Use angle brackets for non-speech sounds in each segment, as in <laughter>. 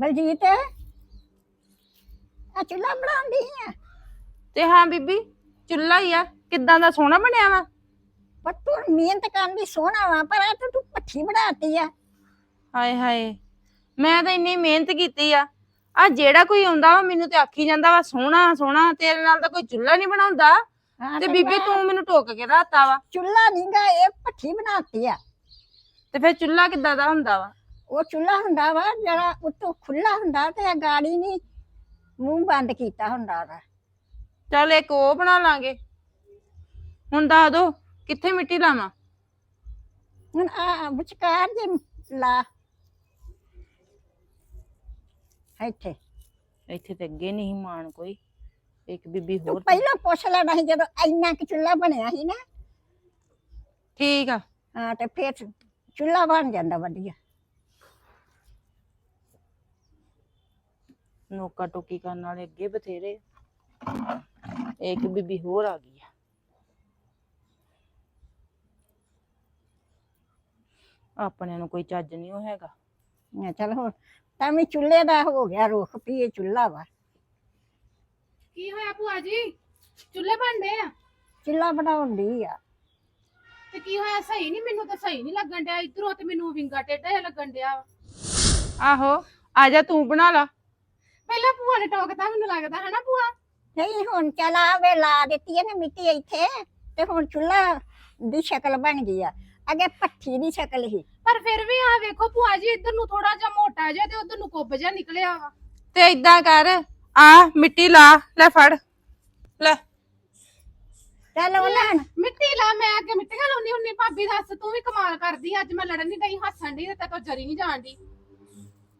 ਬਲਜੀਤ? ਆ ਚੁੱਲਾ ਬਣਾਉਂਦੀ ਆ। ਤੇ ਹਾਂ ਬੀਬੀ ਚੁੱਲਾ ਹੀ ਆ। ਕਿੱਦਾਂ ਦਾ ਸੋਹਣਾ ਬਣਿਆ ਵਾ? ਪਰ ਤੂੰ ਮਿਹਨਤ ਕਰਨ ਦੀ ਸੋਹਣਾ ਵਾ ਪਰ ਆ ਤਾਂ ਤੂੰ ਪੱਠੀ ਬਣਾਤੀ ਆ। ਹਾਏ ਹਾਏ ਮੈਂ ਤਾਂ ਇੰਨੀ ਮਿਹਨਤ ਕੀਤੀ ਆ। ਆ ਜਿਹੜਾ ਕੋਈ ਆਉਂਦਾ ਵਾ ਮੈਨੂੰ ਤੇ ਆਖੀ ਜਾਂਦਾ ਵਾ ਸੋਹਣਾ ਸੋਹਣਾ ਤੇਰੇ ਨਾਲ ਤਾਂ ਕੋਈ ਚੁੱਲਾ ਨਹੀਂ ਬਣਾਉਂਦਾ। ਹਾਂ ਤੇ ਬੀਬੀ ਮੈਂ- ਤੂੰ ਮੈਨੂੰ ਟੋਕ ਕੇ ਰਾਤਾ ਵਾ। ਚੁੱਲਾ ਨਹੀਂਗਾ ਇਹ ਪੱਠੀ ਬਣਾਤੀ ਆ। ਤੇ ਫਿਰ ਚੁੱਲਾ ਕਿੱਦਾਂ ਦਾ ਹੁੰਦਾ ਵਾ? ਉਹ ਚੁੱਲਾ ਹੁੰਦਾ ਵਾ ਜਿਹੜਾ ਉੱਤੋਂ ਖੁੱਲਾ ਹੁੰਦਾ ਤੇ ਇਹ ਗਾੜੀ ਨਹੀਂ ਮੂੰਹ ਬੰਦ ਕੀਤਾ ਹੁੰਦਾ ਉਹਦਾ ਚੱਲ ਇੱਕ ਉਹ ਬਣਾ ਲਾਂਗੇ। ਹੁਣ ਦੱਸ ਦੋ ਕਿੱਥੇ ਮਿੱਟੀ ਲਾਵਾਂ? ਹੁਣ ਆ ਵਿਚਕਾਰ ਜੇ ਲਾ। ਇੱਥੇ। ਇੱਥੇ ਤੇ ਅੱਗੇ ਨਹੀਂ ਮਾਨ ਕੋਈ। ਇੱਕ ਬੀਬੀ ਤੂੰ ਹੋਰ ਪਹਿਲਾਂ ਪੁੱਛ ਲੈਣਾ ਸੀ ਜਦੋਂ ਇੰਨਾ ਕਿ ਚੁੱਲਾ ਬਣਿਆ ਸੀ ਨਾ। ਠੀਕ ਆ। ਹਾਂ ਤੇ ਫਿਰ ਚੁੱਲਾ ਬਣ ਜਾਂਦਾ ਵਧੀਆ। ਨੋਕਾ ਟੋਕੀ ਕਰਨ ਵਾਲੇ ਅੱਗੇ ਬਥੇਰੇ। ਇੱਕ ਬੀਬੀ ਹੋਰ ਆ ਗਈ ਆ। ਆਪਣਿਆਂ ਨੂੰ ਕੋਈ ਚੱਜ ਨਹੀਂ ਉਹ ਹੈਗਾ। ਮੈਂ ਚਲ ਹੁਣ ਤਾਂ ਵੀ ਚੁੱਲੇ ਦਾ ਹੋ ਗਿਆ ਰੁੱਖ ਵੀ ਇਹ ਚੁੱਲਾ ਵਾ। ਕੀ ਹੋਇਆ ਭੂਆ ਜੀ? ਚੁੱਲ੍ਹੇ ਬਣਦੇ ਆ? ਚੁੱਲਾ ਬਣਾਉਂਦੀ ਆ। ਤੇ ਕੀ ਹੋਇਆ? ਸਹੀ ਨਹੀਂ ਮੈਨੂੰ ਤਾਂ ਸਹੀ ਨਹੀਂ ਲੱਗਣ ਡਿਆ। ਇਧਰੋਂ ਤੇ ਮੈਨੂੰ ਵਿੰਗਾ ਟੇਢਾ ਜਿਹਾ ਲੱਗਣ ਡਿਆ ਵਾ। ਆਹੋ ਆ ਜਾ ਤੂੰ ਬਣਾ ਲਾ। ਪਹਿਲਾਂ ਭੂਆ ਨੇ ਟੋਕਤਾ ਮੈਨੂੰ ਲੱਗਦਾ ਹਨਾ ਭੂਆ? ਨਹੀਂ ਹੁਣ ਚੱਲ ਆਵੇ ਲਾ ਦਿੱਤੀ ਹੈ ਨਾ ਮਿੱਟੀ ਇੱਥੇ ਤੇ ਹੁਣ ਚੁੱਲਾ ਦੀ ਸ਼ਕਲ ਬਣ ਗਈ ਆ। ਅੱਗੇ ਪੱਠੀ ਦੀ ਸ਼ਕਲ ਸੀ। ਪਰ ਫਿਰ ਵੀ ਆ ਵੇਖੋ ਭੂਆ ਜੀ ਇੱਧਰ ਨੂੰ ਥੋੜਾ ਜਿਹਾ ਮੋਟਾ ਜਿਹਾ ਤੇ ਉਧਰ ਨੂੰ ਕੁੱਬ ਜਿਹਾ ਨਿਕਲਿਆ ਵਾ। ਤੇ ਇਦਾਂ ਕਰ ਆ ਮਿੱਟੀ ਲਾ ਲੈ ਫੜ ਲੈ। ਚੱਲ ਉਹ ਲੈਣ ਮਿੱਟੀ ਲਾ ਮੈਂ ਅੱਗੇ ਮਿੱਟੀਆਂ ਲਾਉਣੀ ਹੁੰਨੀ ਭਾਬੀ ਦੱਸ ਤੂੰ ਵੀ ਕਮਾਲ ਕਰਦੀ ਅੱਜ ਮੈਂ ਲੜਨ ਨਹੀਂ ਗਈ ਹੱਸਣ ਦੀ ਤੇ ਤੂੰ ਜਰੀ ਨਹੀਂ ਜਾਣਦੀ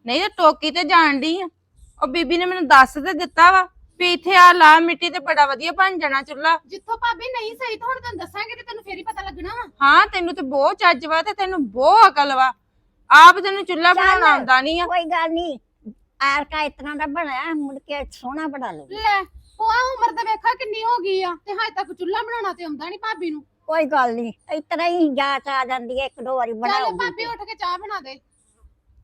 ਨਹੀਂ ਤੇ ਟੋਕੀ ਤੇ ਜਾਣ ਡਈ ਆ। ਉਹ ਬੀਬੀ ਨੇ ਮੈਨੂੰ ਦੱਸ ਤੇ ਦਿੱਤਾ ਵਾ ਵੀ ਇੱਥੇ ਆ ਲਾ ਮਿੱਟੀ ਤੇ ਬੜਾ ਵਧੀਆ ਬਣ ਜਾਣਾ ਚੁੱਲਾ ਜਿੱਥੋਂ ਭਾਬੀ ਨਹੀਂ ਸਹੀ ਤਾਂ ਹੁਣ ਤੈਨੂੰ ਦੱਸਾਂਗੇ ਤੇ ਤੈਨੂੰ ਫੇਰ ਹੀ ਪਤਾ ਲੱਗਣਾ ਵਾ। ਹਾਂ ਤੈਨੂੰ ਤੇ ਬਹੁਤ ਚੱਜ ਵਾ ਤੇ ਤੈਨੂੰ ਬਹੁਤ ਅਕਲ ਵਾ। ਆਪ ਤੈਨੂੰ ਚੁੱਲਾ ਬਣਾਉਣਾ ਆਉਂਦਾ ਨਹੀਂ ਆ। ਕੋਈ ਗੱਲ ਨਹੀਂ ਆਰ ਕਾ ਇਤਨਾ ਦਾ ਬਣਿਆ ਮੁੜ ਕੇ ਸੋਹਣਾ ਬਣਾ ਲਊ ਲੈ ਭੂਆ ਉਮਰ ਤਾਂ ਵੇਖਾ ਕਿੰਨੀ ਹੋ ਗਈ ਆ ਤੇ ਹਜੇ ਤੱਕ ਚੁੱਲ੍ਹਾ ਬਣਾਉਣਾ ਤੇ ਆਉਂਦਾ ਨਹੀਂ ਭਾਬੀ ਨੂੰ। ਕੋਈ ਗੱਲ ਨਹੀਂ ਇਤਨਾ ਹੀ ਜਾਚ ਆ ਜਾਂਦੀ ਹੈ ਇੱਕ ਦੋ ਵਾਰੀ ਚੱਲ ਬਣਾਉਗੀ ਭਾਬੀ ਉੱਠ ਕੇ ਚਾਹ ਬਣਾ ਦੇ।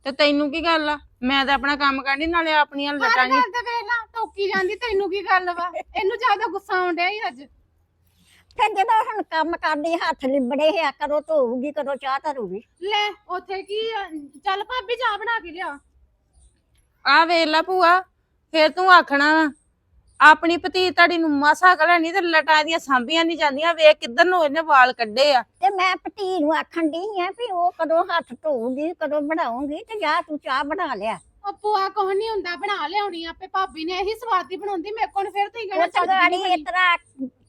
ਤੇ ਤੈਨੂੰ ਕੀ ਗੱਲ ਆ? ਮੈਂ ਤਾਂ ਆਪਣਾ ਕੰਮ ਕਰਨੀ ਨਾਲੇ ਆਪਣੀਆਂ ਹਰ ਲੱਟਾਂ ਜੀ ਗੱਲ ਤੇ ਵੇਖ ਲਾ ਟੋਕੀ ਜਾਂਦੀ ਤੈਨੂੰ ਕੀ ਗੱਲ ਵਾ? ਇਹਨੂੰ ਜ਼ਿਆਦਾ ਗੁੱਸਾ ਆਉਂਦਿਆ ਹੀ ਅੱਜ। ਫਿਰ ਜਦੋਂ ਹੁਣ ਕੰਮ ਕਰਦੀ ਹੱਥ ਲਿਬੜੇ ਆ ਕਦੋਂ ਧੋਊਗੀ ਕਦੋਂ ਚਾਹ ਧਰੂਗੀ। ਲੈ ਉੱਥੇ ਕੀ ਆ? ਚੱਲ ਭਾਬੀ ਚਾਹ ਬਣਾ ਕੇ ਲਿਆ। ਆ ਵੇਖ ਲੈ ਭੂਆ ਫੇਰ ਤੂੰ ਆਖਣਾ ਵਾ। ਆਪਣੀ ਭਤੀ ਤੁਹਾਡੀ ਨੂੰ ਮਾਸਾ ਕਲਾ ਨਹੀਂ ਤੇ ਲਟਾਂ ਦੀਆਂ ਸਾਂਭੀਆਂ ਨਹੀਂ ਜਾਂਦੀਆਂ ਵੇਖ ਕਿੱਧਰ ਨੂੰ ਇਹਨੇ ਵਾਲ ਕੱਢੇ ਆ। ਤੇ ਮੈਂ ਭਤੀ ਨੂੰ ਆਖਣ ਦੀ ਆ ਵੀ ਉਹ ਕਦੋਂ ਹੱਥ ਧੋਊਗੀ ਕਦੋਂ ਬਣਾਉਂਗੀ ਤੇ ਜਾ ਤੂੰ ਚਾਹ ਬਣਾ ਲਿਆ। ਉਹ ਭੂਆ ਕੋਹ ਨਹੀਂ ਹੁੰਦਾ ਬਣਾ ਲਿਆਉਣੀ ਆਪੇ ਭਾਬੀ ਨੇ ਇਹੀ ਸਵਾਦ ਦੀ ਬਣਾਉਂਦੀ ਮੇਰੇ ਕੋਲ ਫੇਰ ਤੁਸੀਂ ਉਹ ਤਗਾੜੀ। ਇਸ ਤਰ੍ਹਾਂ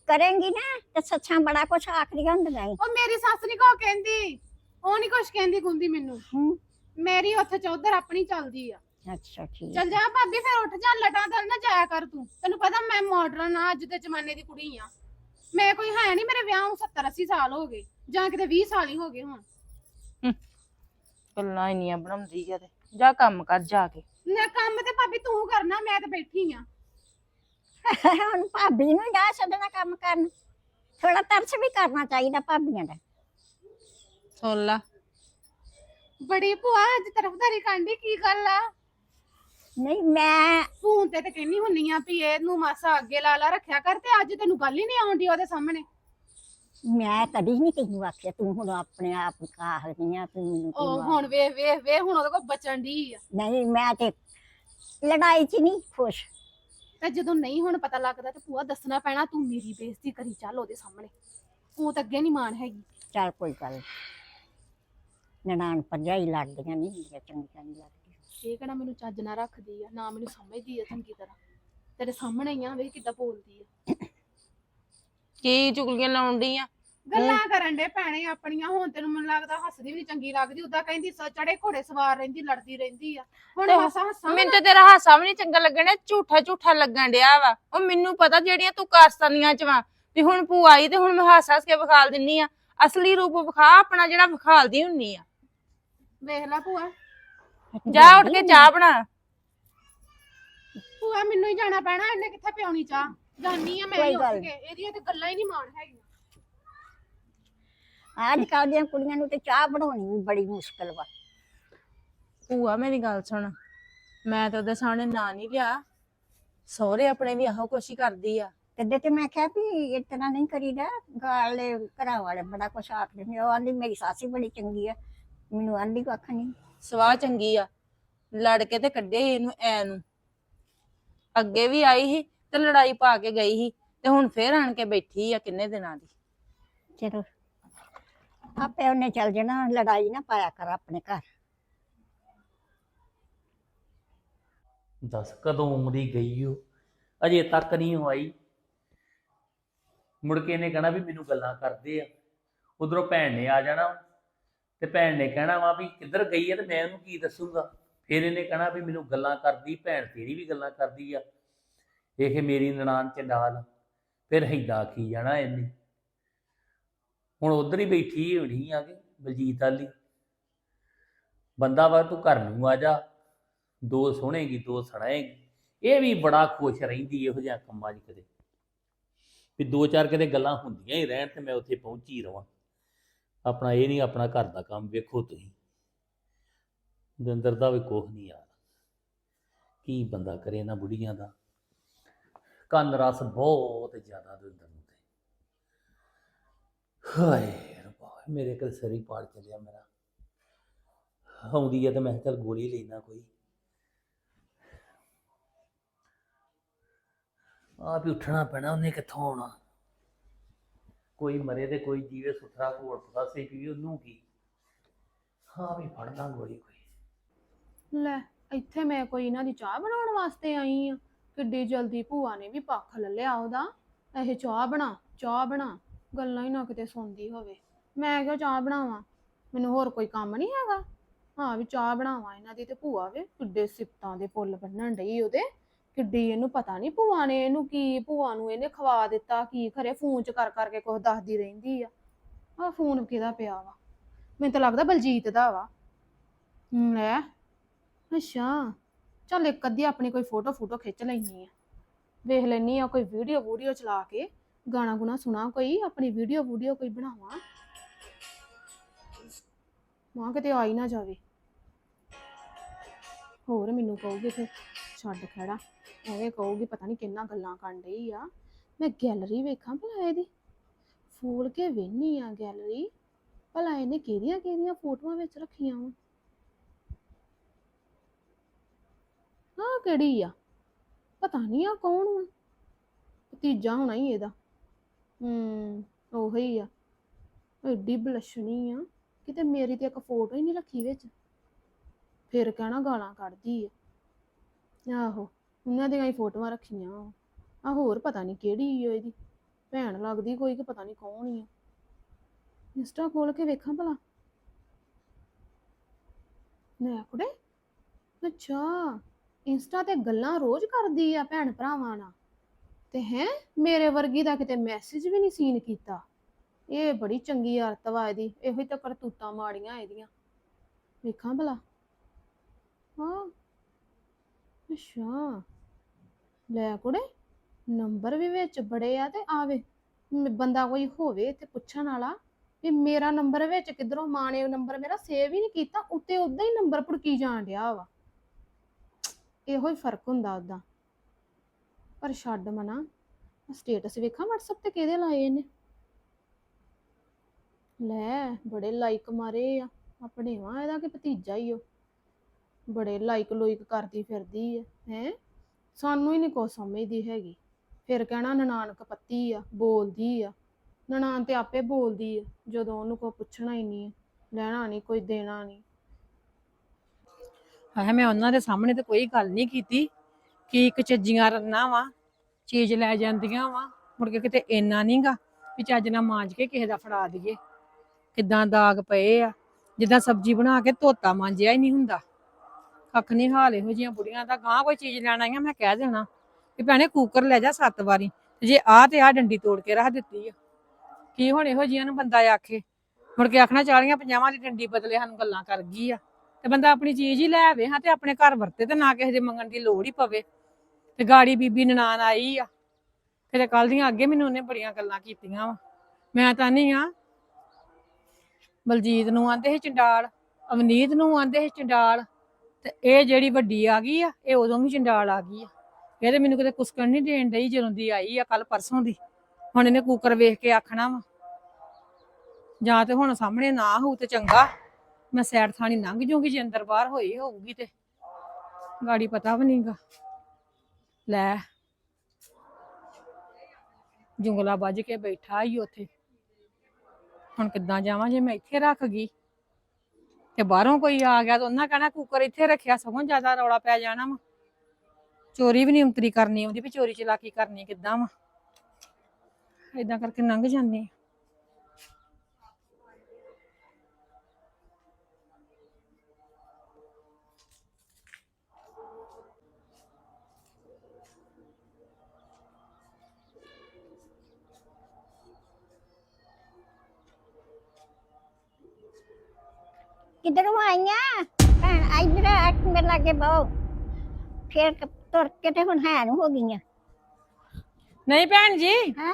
ਕਰੇਂਗੀ ਨਾ ਤੇ ਸੱਚਾਂ ਬੜਾ ਕੁਛ ਆਖਦੀਆਂ ਹੁੰਦੀਆਂ ਈ। ਉਹ ਮੇਰੀ ਸੱਸ ਨਹੀਂ ਕੋ ਕਹਿੰਦੀ ਉਹ ਨਹੀਂ ਕੁਛ ਕਹਿੰਦੀ ਗੁੰਦੀ ਮੈਨੂੰ। ਹੂੰ। ਮੇਰੀ ਉੱਥੇ ਚੌਧਰ ਆਪਣੀ ਚੱਲਦੀ ਆ। ਅੱਛਾ ਠੀਕ ਚੱਲ ਜਾ ਭਾਬੀ ਫਿਰ ਉੱਠ ਜਾ ਲਟਾਂ ਦਲ ਨਾ ਜਾਇਆ ਕਰ ਤੂੰ। ਤੈਨੂੰ ਪਤਾ ਮੈਂ ਮਾਡਰਨ ਆ ਅੱਜ ਦੇ ਜ਼ਮਾਨੇ ਦੀ ਕੁੜੀ ਆ। ਮੈਂ ਕੋਈ ਹੈ ਨਹੀਂ ਮੇਰੇ ਵਿਆਹ ਨੂੰ 70 80 ਸਾਲ ਹੋ ਗਏ ਜਾਂ ਕਿਤੇ 20 ਸਾਲ ਹੀ ਹੋ ਗਏ ਹੁਣ। ਗੱਲਾਂ ਇੰਨੀਆਂ ਬਣਾਉਂਦੀ ਆ ਤੇ। ਜਾ ਕੰਮ ਕਰ ਜਾ ਕੇ। ਨਾ ਕੰਮ ਤੇ ਭਾਬੀ ਤੂੰ ਕਰਨਾ ਮੈਂ ਤੇ ਬੈਠੀ ਆ। <laughs> ਹੁਣ ਭਾਬੀ ਨੂੰ ਜਾ ਛੱਡਣਾ ਕੰਮ ਕਰਨ। ਥੋੜਾ ਤਰਸ ਵੀ ਕਰਨਾ ਚਾਹੀਦਾ ਭਾਬੀਆਂ ਦਾ। ਸੁਣ ਲਾ। ਬੜੀ ਭੂਆ ਅੱਜ ਤਰਫਦਾਰੀ ਕਾਂਡੀ ਕੀ ਗੱਲ ਆ? ਨਹੀਂ ਮੈਂ ਫੋਨ ਤੇ ਤੇ ਕਹਿੰਨੀ ਹੁੰਨੀ ਆ ਵੀ ਇਹਨੂੰ ਮਾਸਾ ਅੱਗੇ ਲਾ ਲਾ ਰੱਖਿਆ ਕਰ ਤੇ ਅੱਜ ਤੈਨੂੰ ਗੱਲ ਹੀ ਨਹੀਂ ਆਉਂਦੀ ਉਹਦੇ ਸਾਹਮਣੇ। ਮੈਂ ਕਦੀ ਨਹੀਂ ਤੈਨੂੰ ਆਖਿਆ ਤੂੰ ਹੁਣ ਆਪਣੇ ਆਪ ਕਾਹਦੀ ਆ ਤੂੰ ਮੈਨੂੰ ਉਹ ਹੁਣ ਵੇ ਵੇ ਵੇ ਹੁਣ ਉਹਦੇ ਕੋਲ ਬਚਣ ਦੀ ਆ। ਨਹੀਂ ਮੈਂ ਤੇ ਲੜਾਈ 'ਚ ਨਹੀਂ ਖੁਸ਼। ਤੇ ਜਦੋਂ ਨਹੀਂ ਹੁਣ ਪਤਾ ਲੱਗਦਾ ਤੇ ਭੂਆ ਦੱਸਣਾ ਪੈਣਾ ਤੂੰ ਮੇਰੀ ਬੇਇੱਜ਼ਤੀ ਕਰੀ ਚੱਲ ਉਹਦੇ ਸਾਹਮਣੇ। ਉਹ ਤਾਂ ਅੱਗੇ ਨਹੀਂ ਮਾਨ ਹੈਗੀ। ਚੱਲ ਕੋਈ ਗੱਲ ਨੀ। ਨਨਾਣ ਭਰਜਾਈ ਲੜਦੀਆਂ ਨਹੀਂ ਹੁੰਦੀਆਂ ਚੰਗੀਆਂ ਨਹੀਂ ਲੱਗਦੀਆਂ। ਇਹ ਕਿਹੜਾ ਮੈਨੂੰ ਚੱਜ ਨਾ ਰੱਖਦੀ ਆ ਨਾ ਮੈਨੂੰ ਸਮਝਦੀ ਆ ਚੰਗੀ ਤਰ੍ਹਾਂ। ਤੇਰੇ ਸਾਹਮਣੇ ਹੀ ਆ ਵੇਖ ਕਿੱਦਾਂ ਬੋਲਦੀ ਆ। ਕੀ ਚੁਗਲੀਆਂ ਲਾਉਣ ਡਈ ਆ? ਗੱਲਾਂ ਕਰਨ ਦੇ ਭੈਣੇ ਆਪਣੀਆਂ ਹੁਣ ਤੈਨੂੰ ਮੈਨੂੰ ਲੱਗਦਾ ਹੱਸਦੀ ਵੀ ਚੰਗੀ ਲੱਗਦੀ ਉਦਾਂ ਕਹਿੰਦੀ ਸ- ਚੜੇ ਘੋੜੇ ਸਵਾਰ ਰਹਿੰਦੀ ਲੜਦੀ ਰਹਿੰਦੀ ਆ। ਹੁਣ ਹੱਸਾ ਹੱਸਾ ਮੈਨੂੰ ਤੇ ਤੇਰਾ ਹਾਸਾ ਵੀ ਨਹੀਂ ਚੰਗਾ ਲੱਗਣ ਝੂਠਾ ਝੂਠਾ ਲੱਗਣ ਡਿਆ ਵਾ। ਉਹ ਮੈਨੂੰ ਪਤਾ ਜਿਹੜੀਆਂ ਤੂੰ ਕਾਸਤਾਨੀਆਂ ਚ ਵਾ ਵੀ ਹੁਣ ਭੂਆ ਆਈ ਤੇ ਹੁਣ ਮੈਂ ਹਾਸਾ ਹੱਸ ਕੇ ਵਿਖਾਲ ਦਿੰਨੀ ਆ। ਅਸਲੀ ਰੂਪ ਵਿਖਾ ਆਪਣਾ ਜਿਹੜਾ ਵਿਖਾਲਦੀ ਹੁੰਨੀ ਆ। ਵੇਖ ਲੈ ਭੂਆ ਜਾ ਉੱਠ ਕੇ ਚਾਹ ਬਣਾ। ਭੂਆ ਮੈਨੂੰ ਹੀ ਜਾਣਾ ਪੈਣਾ ਇਹਨੇ ਕਿੱਥੇ ਪਿਉਣੀ ਚਾਹ? ਜਾਨੀ ਆ ਮੈਂ ਹੀ ਉੱਠ ਕੇ ਇਹਦੀਆਂ ਤੇ ਗੱਲਾਂ ਹੀ ਨਹੀਂ ਮਾਣ ਹੈਗੀਆਂ। ਅੱਜ ਕੱਲ੍ਹ ਦੀਆਂ ਕੁੜੀਆਂ ਨੂੰ ਤੇ ਚਾਹ ਬਣਾਉਣੀ ਵੀ ਬੜੀ ਮੁਸ਼ਕਲ ਵਾ। ਭੂਆ ਮੇਰੀ ਗੱਲ ਸੁਣ। ਮੈਂ ਤਾਂ ਉਹਦੇ ਸਾਹਮਣੇ ਨਾਂ ਨਹੀਂ ਲਿਆ ਸਹੁਰੇ ਆਪਣੇ ਵੀ ਆਹੋ ਕੁਛ ਹੀ ਕਰਦੀ ਆ। ਤਦੇ ਤੇ ਮੈਂ ਕਿਹਾ ਵੀ ਇਸ ਤਰ੍ਹਾਂ ਨਹੀਂ ਕਰੀਦਾ ਗਾਲੇ ਘਰਾਂ ਵਾਲੇ ਬੜਾ ਕੁਛ ਆਖਦੇ ਨੇ। ਉਹ ਆਂਦੀ ਮੇਰੀ ਸਾਸੀ ਬੜੀ ਚੰਗੀ ਆ। ਮੈਨੂੰ ਆਂਦੀ ਕੱਖ ਨਹੀਂ ਸਵਾਹ ਚੰਗੀ ਆ। ਲੜ ਕੇ ਤੇ ਕੱਢੇ ਸੀ ਇਹਨੂੰ ਐ ਨੂੰ। ਅੱਗੇ ਵੀ ਆਈ ਸੀ ਤੇ ਲੜਾਈ ਪਾ ਕੇ ਗਈ ਸੀ ਤੇ ਹੁਣ ਫੇਰ ਆਣ ਕੇ ਬੈਠੀ ਆ ਕਿੰਨੇ ਦਿਨਾਂ ਦੀ। ਚਲੋ। ਆਪੇ ਉਹਨੇ ਚੱਲ ਜਾਣਾ ਲੜਾਈ ਨਾ ਪਾਇਆ ਕਰ ਆਪਣੇ ਘਰ। ਦੱਸ ਕਦੋਂ ਉਮਰੀ ਗਈ ਉਹ ਅਜੇ ਤੱਕ ਨਹੀਂ ਉਹ ਆਈ। ਮੁੜ ਕੇ ਇਹਨੇ ਕਹਿਣਾ ਵੀ ਮੈਨੂੰ ਗੱਲਾਂ ਕਰਦੇ ਆ। ਉਧਰੋਂ ਭੈਣ ਨੇ ਆ ਜਾਣਾ। ਤੇ ਭੈਣ ਨੇ ਕਹਿਣਾ ਵਾ ਵੀ ਕਿੱਧਰ ਗਈ ਹੈ ਤੇ ਮੈਂ ਉਹਨੂੰ ਕੀ ਦੱਸੂਗਾ? ਫਿਰ ਇਹਨੇ ਕਹਿਣਾ ਵੀ ਮੈਨੂੰ ਗੱਲਾਂ ਕਰਦੀ, ਭੈਣ ਤੇਰੀ ਵੀ ਗੱਲਾਂ ਕਰਦੀ ਆ। ਇਹ ਮੇਰੀ ਨਨਾਣ ਚੰਡਾਲ, ਫਿਰ ਹਿੱਦਾ ਕੀ ਜਾਣਾ ਇਹਨੇ? ਹੁਣ ਉਧਰ ਹੀ ਬੈਠੀ ਹੋਣੀ ਆ ਕੇ ਬਲਜੀਤ ਵਾਲੀ। ਬੰਦਾ ਵਾ ਤੂੰ ਘਰ ਨੂੰ ਆ ਜਾ, ਦੋ ਸੁਣੇਗੀ ਦੋ ਸੁਣਾਏਗੀ ਇਹ ਵੀ ਬੜਾ ਖੁਸ਼ ਰਹਿੰਦੀ ਇਹੋ ਜਿਹਾ ਕੰਮਾਂ 'ਚ ਕਦੇ ਵੀ ਦੋ ਚਾਰ ਕਿਤੇ ਗੱਲਾਂ ਹੁੰਦੀਆਂ ਹੀ ਰਹਿਣ ਤੇ ਮੈਂ ਉੱਥੇ ਪਹੁੰਚੀ ਰਵਾਂ। ਆਪਣਾ ਇਹ ਨਹੀਂ, ਆਪਣਾ ਘਰ ਦਾ ਕੰਮ ਵੇਖੋ ਤੁਸੀਂ। ਦੰਦਰ ਦਾ ਵੀ ਕੁਛ ਨਹੀਂ ਯਾਰ। ਕੀ ਬੰਦਾ ਕਰੇ ਇਹਨਾਂ ਬੁੜੀਆਂ ਦਾ? ਕੰਨ ਰਸ ਬਹੁਤ ਜ਼ਿਆਦਾ ਦੰਦਰ ਨੂੰ ਤੇ। ਹਾਏ ਰੱਬਾ, ਮੇਰੇ ਕੋਲ ਸਰੀ ਪਾੜ ਚੱਲਿਆ ਮੇਰਾ। ਆਉਂਦੀ ਹੈ ਤੇ ਮੈਂ ਕਿਹਾ ਚੱਲ ਗੋਲੀ ਲੈਣਾ ਕੋਈ। ਆਪ ਹੀ ਉੱਠਣਾ ਪੈਣਾ, ਉਹਨੇ ਕਿੱਥੋਂ ਆਉਣਾ? ਕੋਈ ਮਰੇ ਤੇ ਕੋਈ ਜੀਵੇ ਸੁਥਰਾ ਘੋਲ ਫਸਾਸੇ ਪੀ ਉਹਨੂੰ ਕੀ? ਹਾਂ ਵੀ ਫੜਦਾ ਗੋਲੀ ਕੋਈ। ਲੈ, ਇੱਥੇ ਮੈਂ ਕੋਈ ਇਹਨਾਂ ਦੀ ਚਾਹ ਬਣਾਉਣ ਵਾਸਤੇ ਆਈ ਆ। ਕਿੱਡੀ ਜਲਦੀ ਭੂਆ ਨੇ ਵੀ ਪੱਖ ਲੈ ਲਿਆ ਉਹਦਾ। ਇਹ ਚਾਹ ਬਣਾ ਚਾਹ ਬਣਾ। ਗੱਲਾਂ ਹੀ ਨਾ ਕਿਤੇ ਸੁਣਦੀ ਹੋਵੇ। ਮੈਂ ਕਿਉਂ ਚਾਹ ਬਣਾਵਾਂ। ਮੈਨੂੰ ਹੋਰ ਕੋਈ ਕੰਮ ਨਹੀਂ ਹੈਗਾ। ਹਾਂ ਵੀ ਚਾਹ ਬਣਾਵਾਂ ਇਹਨਾਂ ਦੀ ਤੇ ਭੂਆ ਵੇ ਕਿੱਡੇ ਸਿਫਤਾਂ ਦੇ ਫੁੱਲ ਬੰਨਣ ਡਈ ਉਹਦੇ। ਕਿੱਡੀ ਇਹਨੂੰ ਪਤਾ ਨਹੀਂ ਭੂਆ ਨੇ ਇਹਨੂੰ ਕੀ, ਭੂਆ ਨੂੰ ਇਹਨੇ ਖਵਾ ਦਿੱਤਾ, ਕੀ ਖਰੇ ਫੋਨ ਚ ਕਰ, ਕਰਕੇ ਕੁਝ ਦੱਸਦੀ ਰਹਿੰਦੀ ਆ। ਆ ਫੋਨ ਕਿਹਦਾ ਪਿਆ ਵਾ? ਮੈਨੂੰ ਤਾਂ ਲੱਗਦਾ ਬਲਜੀਤ ਦਾ ਵਾ। ਲੈ। ਅੱਛਾ। ਚੱਲ ਇੱਕ ਅੱਧੀ ਆਪਣੀ ਕੋਈ ਫੋਟੋ ਫੋਟੋ ਖਿੱਚ ਲੈਣੀ ਆ। ਵੇਖ ਲੈਣੀ ਆ, ਕੋਈ ਵੀਡੀਓ ਵੀਡੀਓ ਚਲਾ ਕੇ ਗਾਣਾ ਗੁਣਾ ਸੁਣਾ ਕੋਈ, ਆਪਣੀ ਵੀਡੀਓ ਵੀਡੀਓ ਕੋਈ ਬਣਾਵਾਂ। ਮਾਂ ਕਿਤੇ ਆਈ ਨਾ ਜਾਵੇ। ਹੋਰ ਮੈਨੂੰ ਕਹੋਗੇ ਫਿਰ ਛੱਡ ਖੜਾ। ਐਵੇਂ ਕਹੂਗੀ, ਪਤਾ ਨਹੀਂ ਕਿੰਨਾ ਗੱਲਾਂ ਕਰਨ ਡਈ ਆ। ਮੈਂ ਗੈਲਰੀ ਵੇਖਾਂ ਭਲਾ ਇਹਦੀ। ਫੋਲ ਕੇ ਵੇਹਨੀ ਆ ਗੈਲਰੀ ਭਲਾ ਇਹਨੇ ਕਿਹੜੀਆਂ ਕਿਹੜੀਆਂ ਫੋਟੋਆਂ ਵਿੱਚ ਰੱਖੀਆਂ ਵਾ? ਆਹ ਕਿਹੜੀ ਆ? ਪਤਾ ਨਹੀਂ ਆ ਕੌਣ ਵਾ ਭਤੀਜਾ ਹੋਣਾ ਹੀ ਇਹਦਾ। ਹੂੰ, ਉਹੀ ਆ। ਐਡੀ ਬਲਸ਼ਣੀ ਆ। ਕਿਤੇ ਮੇਰੀ ਤੇ ਇੱਕ ਫੋਟੋ ਹੀ ਨਹੀਂ ਰੱਖੀ ਵਿੱਚ। ਫਿਰ ਕਹਿਣਾ ਗਾਲਾਂ ਕੱਢਦੀ ਆ। ਆਹੋ। ਉਹਨਾਂ ਦੀਆਂ ਹੀ ਫੋਟੋਆਂ ਰੱਖੀਆਂ ਵਾ। ਆ ਹੋਰ ਪਤਾ ਨਹੀਂ ਕਿਹੜੀ ਓ ਇਹਦੀ। ਭੈਣ ਲੱਗਦੀ ਕੋਈ ਕਿ ਪਤਾ ਨਹੀਂ ਕੌਣ ਹੀ ਆ। ਇੰਸਟਾ ਖੋਲ ਕੇ ਵੇਖਾਂ ਭਲਾ। ਨਾ ਕੁੜੇ। ਅੱਛਾ, ਇੰਸਟਾ ਤੇ ਗੱਲਾਂ ਰੋਜ਼ ਕਰਦੀ ਆ ਭੈਣ ਭਰਾਵਾਂ ਨਾਲ। ਤੇ ਹੈ, ਮੇਰੇ ਵਰਗੀ ਦਾ ਕਿਤੇ ਮੈਸੇਜ ਵੀ ਨਹੀਂ ਸੀਨ ਕੀਤਾ। ਇਹ ਬੜੀ ਚੰਗੀ ਆਦਤ ਵਾ ਇਹਦੀ। ਇਹੋ ਹੀ ਤਾਂ ਕਰਤੂਤਾਂ ਮਾੜੀਆਂ ਇਹਦੀਆਂ। ਵੇਖਾਂ ਭਲਾ। ਹਾਂ। ਅੱਛਾ। ਲੈ ਕੁੜੇ, ਨੰਬਰ ਵੀ ਵਿੱਚ ਬੜੇ ਆ ਤੇ ਆਵੇ ਮ- ਬੰਦਾ ਕੋਈ ਹੋਵੇ ਤੇ ਪੁੱਛਣ ਵਾਲਾ ਵੀ ਮੇਰਾ ਨੰਬਰ ਵਿੱਚ ਕਿਧਰੋਂ ਮਾਂ ਨੇ ਨੰਬਰ ਮੇਰਾ ਸੇਵ ਹੀ ਨਹੀਂ ਕੀਤਾ, ਉੱਤੇ ਉਦਾਂ ਹੀ ਨੰਬਰ ਭੁੜਕੀ ਜਾਣ ਡਿਆ ਵਾ। ਇਹੋ ਹੀ ਫ਼ਰਕ ਹੁੰਦਾ ਉਦਾਂ ਪਰ ਛੱਡ ਮਨਾ ਸਟੇਟਸ ਵੇਖਾਂ WhatsApp ਤੇ ਕਿਹਦੇ ਲਾਏ ਇਹਨੇ ਲੈ, ਬੜੇ ਲਾਈਕ ਮਾਰੇ ਆ, ਆਪਣੇ ਵਾ ਇਹਦਾ ਕਿ ਭਤੀਜਾ ਹੀ ਉਹ ਬੜੇ ਲਾਈਕ ਲੋਈਕ ਕਰਦੀ ਫਿਰਦੀ ਹੈ ਹੈ? ਸਾਨੂੰ ਹੀ ਨਹੀਂ ਕੁਛ ਸਮਝਦੀ ਹੈਗੀ। ਫਿਰ ਕਹਿਣਾ ਨਨਾਣ ਕਪੱਤੀ ਆ, ਬੋਲਦੀ ਆ। ਨਨਾਣ ਤੇ ਆਪੇ ਬੋਲਦੀ ਆ, ਜਦੋਂ ਉਹਨੂੰ ਕੋਈ ਪੁੱਛਣਾ ਹੀ ਨਹੀਂ ਲੈਣਾ ਨਹੀਂ ਕੋਈ ਦੇਣਾ ਨਹੀਂ ਹੈ ਮੈਂ ਉਹਨਾਂ ਦੇ ਸਾਹਮਣੇ ਤੇ ਕੋਈ ਗੱਲ ਨਹੀਂ ਕੀਤੀ ਕਿ ਇੱਕ ਚੱਜੀਆਂ ਰੰਨਾ ਵਾ, ਚੀਜ਼ ਲੈ ਜਾਂਦੀਆਂ ਵਾ। ਮੁੜ ਕੇ ਕਿਤੇ ਇੰਨਾ ਨਹੀਂਗਾ ਵੀ ਚੱਜ ਨਾਲ ਮਾਂਜ ਕੇ ਕਿਸੇ ਦਾ ਫੜਾ ਦਈਏ। ਕਿਦਾਂ ਦਾਗ ਪਏ ਆ, ਜਿੱਦਾਂ ਸਬਜ਼ੀ ਬਣਾ ਕੇ ਧੋਤਾ ਮਾਂਜਿਆ ਹੀ ਨਹੀਂ ਹੁੰਦਾ। ਕੱਖ ਨਹੀਂ ਹਾਲ ਇਹੋ ਜੀਆਂ ਬੁੜੀਆਂ ਦਾ ਗਾਂ ਕੋਈ ਚੀਜ਼ ਲੈਣ ਆਈਆਂ, ਮੈਂ ਕਹਿ ਦੇਣਾ ਵੀ ਭੈਣੇ ਕੂਕਰ ਲੈ ਜਾ ਸੱਤ ਵਾਰੀ ਜੇ ਆ ਤੇ ਆ ਡੰਡੀ ਤੋੜ ਕੇ ਰੱਖ ਦਿੱਤੀ ਆ। ਕੀ ਹੁਣ ਇਹੋ ਜੀਆਂ ਨੂੰ ਬੰਦਾ ਆਖੇ? ਮੁੜ ਕੇ ਆਖਣਾ ਚਾਲੀਆਂ ਪੰਜਾਵਾਂ ਦੀ ਡੰਡੀ ਬਦਲੇ ਸਾਨੂੰ ਗੱਲਾਂ ਕਰ ਗਈ ਆ। ਤੇ ਬੰਦਾ ਆਪਣੀ ਚੀਜ਼ ਹੀ ਲੈ ਆਵੇ, ਹਾਂ ਤੇ ਆਪਣੇ ਘਰ ਵਰਤੇ ਤੇ ਨਾ ਕਿਸੇ ਦੇ ਮੰਗਣ ਦੀ ਲੋੜ ਹੀ ਪਵੇ। ਤੇ ਗਾੜੀ ਬੀਬੀ ਨਨਾਣ ਆਈ ਆ। ਕਿਤੇ ਕੱਲ ਦੀਆਂ ਅੱਗੇ ਮੈਨੂੰ ਉਹਨੇ ਬੜੀਆਂ ਗੱਲਾਂ ਕੀਤੀਆਂ ਵਾ। ਮੈਂ ਤਾਂ ਨਹੀਂ ਆ। ਬਲਜੀਤ ਨੂੰ ਆਂਦੇ ਸੀ ਚੰਡਾਲ, ਅਵਨੀਤ ਨੂੰ ਆਂਦੇ ਸੀ ਚੰਡਾਲ। ਤੇ ਇਹ ਜਿਹੜੀ ਵੱਡੀ ਆ ਗਈ ਆ, ਇਹ ਉਦੋਂ ਵੀ ਚੰਡਾਲ ਆ ਗਈ ਆ। ਇਹਦੇ ਮੈਨੂੰ ਕਿਤੇ ਕੁਸਕਣ ਨਹੀਂ ਦੇਣ ਡਈ ਜਦੋਂ ਦੀ ਆਈ ਆ ਕੱਲ ਪਰਸੋਂ ਦੀ। ਹੁਣ ਇਹਨੇ ਕੁੱਕਰ ਵੇਖ ਕੇ ਆਖਣਾ ਵਾ। ਜਾਂ ਤੇ ਹੁਣ ਸਾਹਮਣੇ ਨਾ ਹੋਊ ਤੇ ਚੰਗਾ। ਮੈਂ ਸੈਰ ਥਾਣੀ ਲੰਘ ਜੂਗੀ ਜੇ ਅੰਦਰ ਬਾਹਰ ਹੋਈ ਹੋਊਗੀ ਤੇ। ਗਾੜੀ ਪਤਾ ਵੀ ਨਹੀਂਗਾ ਲੈ। ਜੁੰਗਲਾ ਵੱਜ ਕੇ ਬੈਠਾ ਹੀ ਉੱਥੇ। ਹੁਣ ਕਿੱਦਾਂ ਜਾਵਾਂ ਜੇ ਮੈਂ ਇੱਥੇ ਰੱਖ ਗਈ? ਤੇ ਬਾਹਰੋਂ ਕੋਈ ਆ ਗਿਆ ਤਾਂ ਉਹਨਾਂ ਕਹਿਣਾ ਕੁੱਕਰ ਇੱਥੇ ਰੱਖਿਆ, ਸਗੋਂ ਜ਼ਿਆਦਾ ਰੌਲਾ ਪੈ ਜਾਣਾ ਵਾ। ਚੋਰੀ ਵੀ ਨਹੀਂ ਉਂਤਰੀ ਕਰਨੀ ਆਉਂਦੀ ਵੀ ਚੋਰੀ ਚਲਾਕੀ ਕਰਨੀ ਕਿੱਦਾਂ ਵਾ। ਏਦਾਂ ਕਰਕੇ ਲੰਘ ਜਾਂਦੀ ਕਿੱਧਰੋਂ ਆਈਆਂ? ਭੈਣ ਇੱਧਰ ਆ ਕੇ ਮੇਰੇ ਲਾਗੇ ਬਹੁ ਫੇਰ ਕ- ਤੁਰ ਕੇ ਤੇ ਹੁਣ ਹੈ ਨੂੰ ਹੋ ਗਈਆਂ। ਨਹੀਂ ਭੈਣ ਜੀ ਹਾਂ?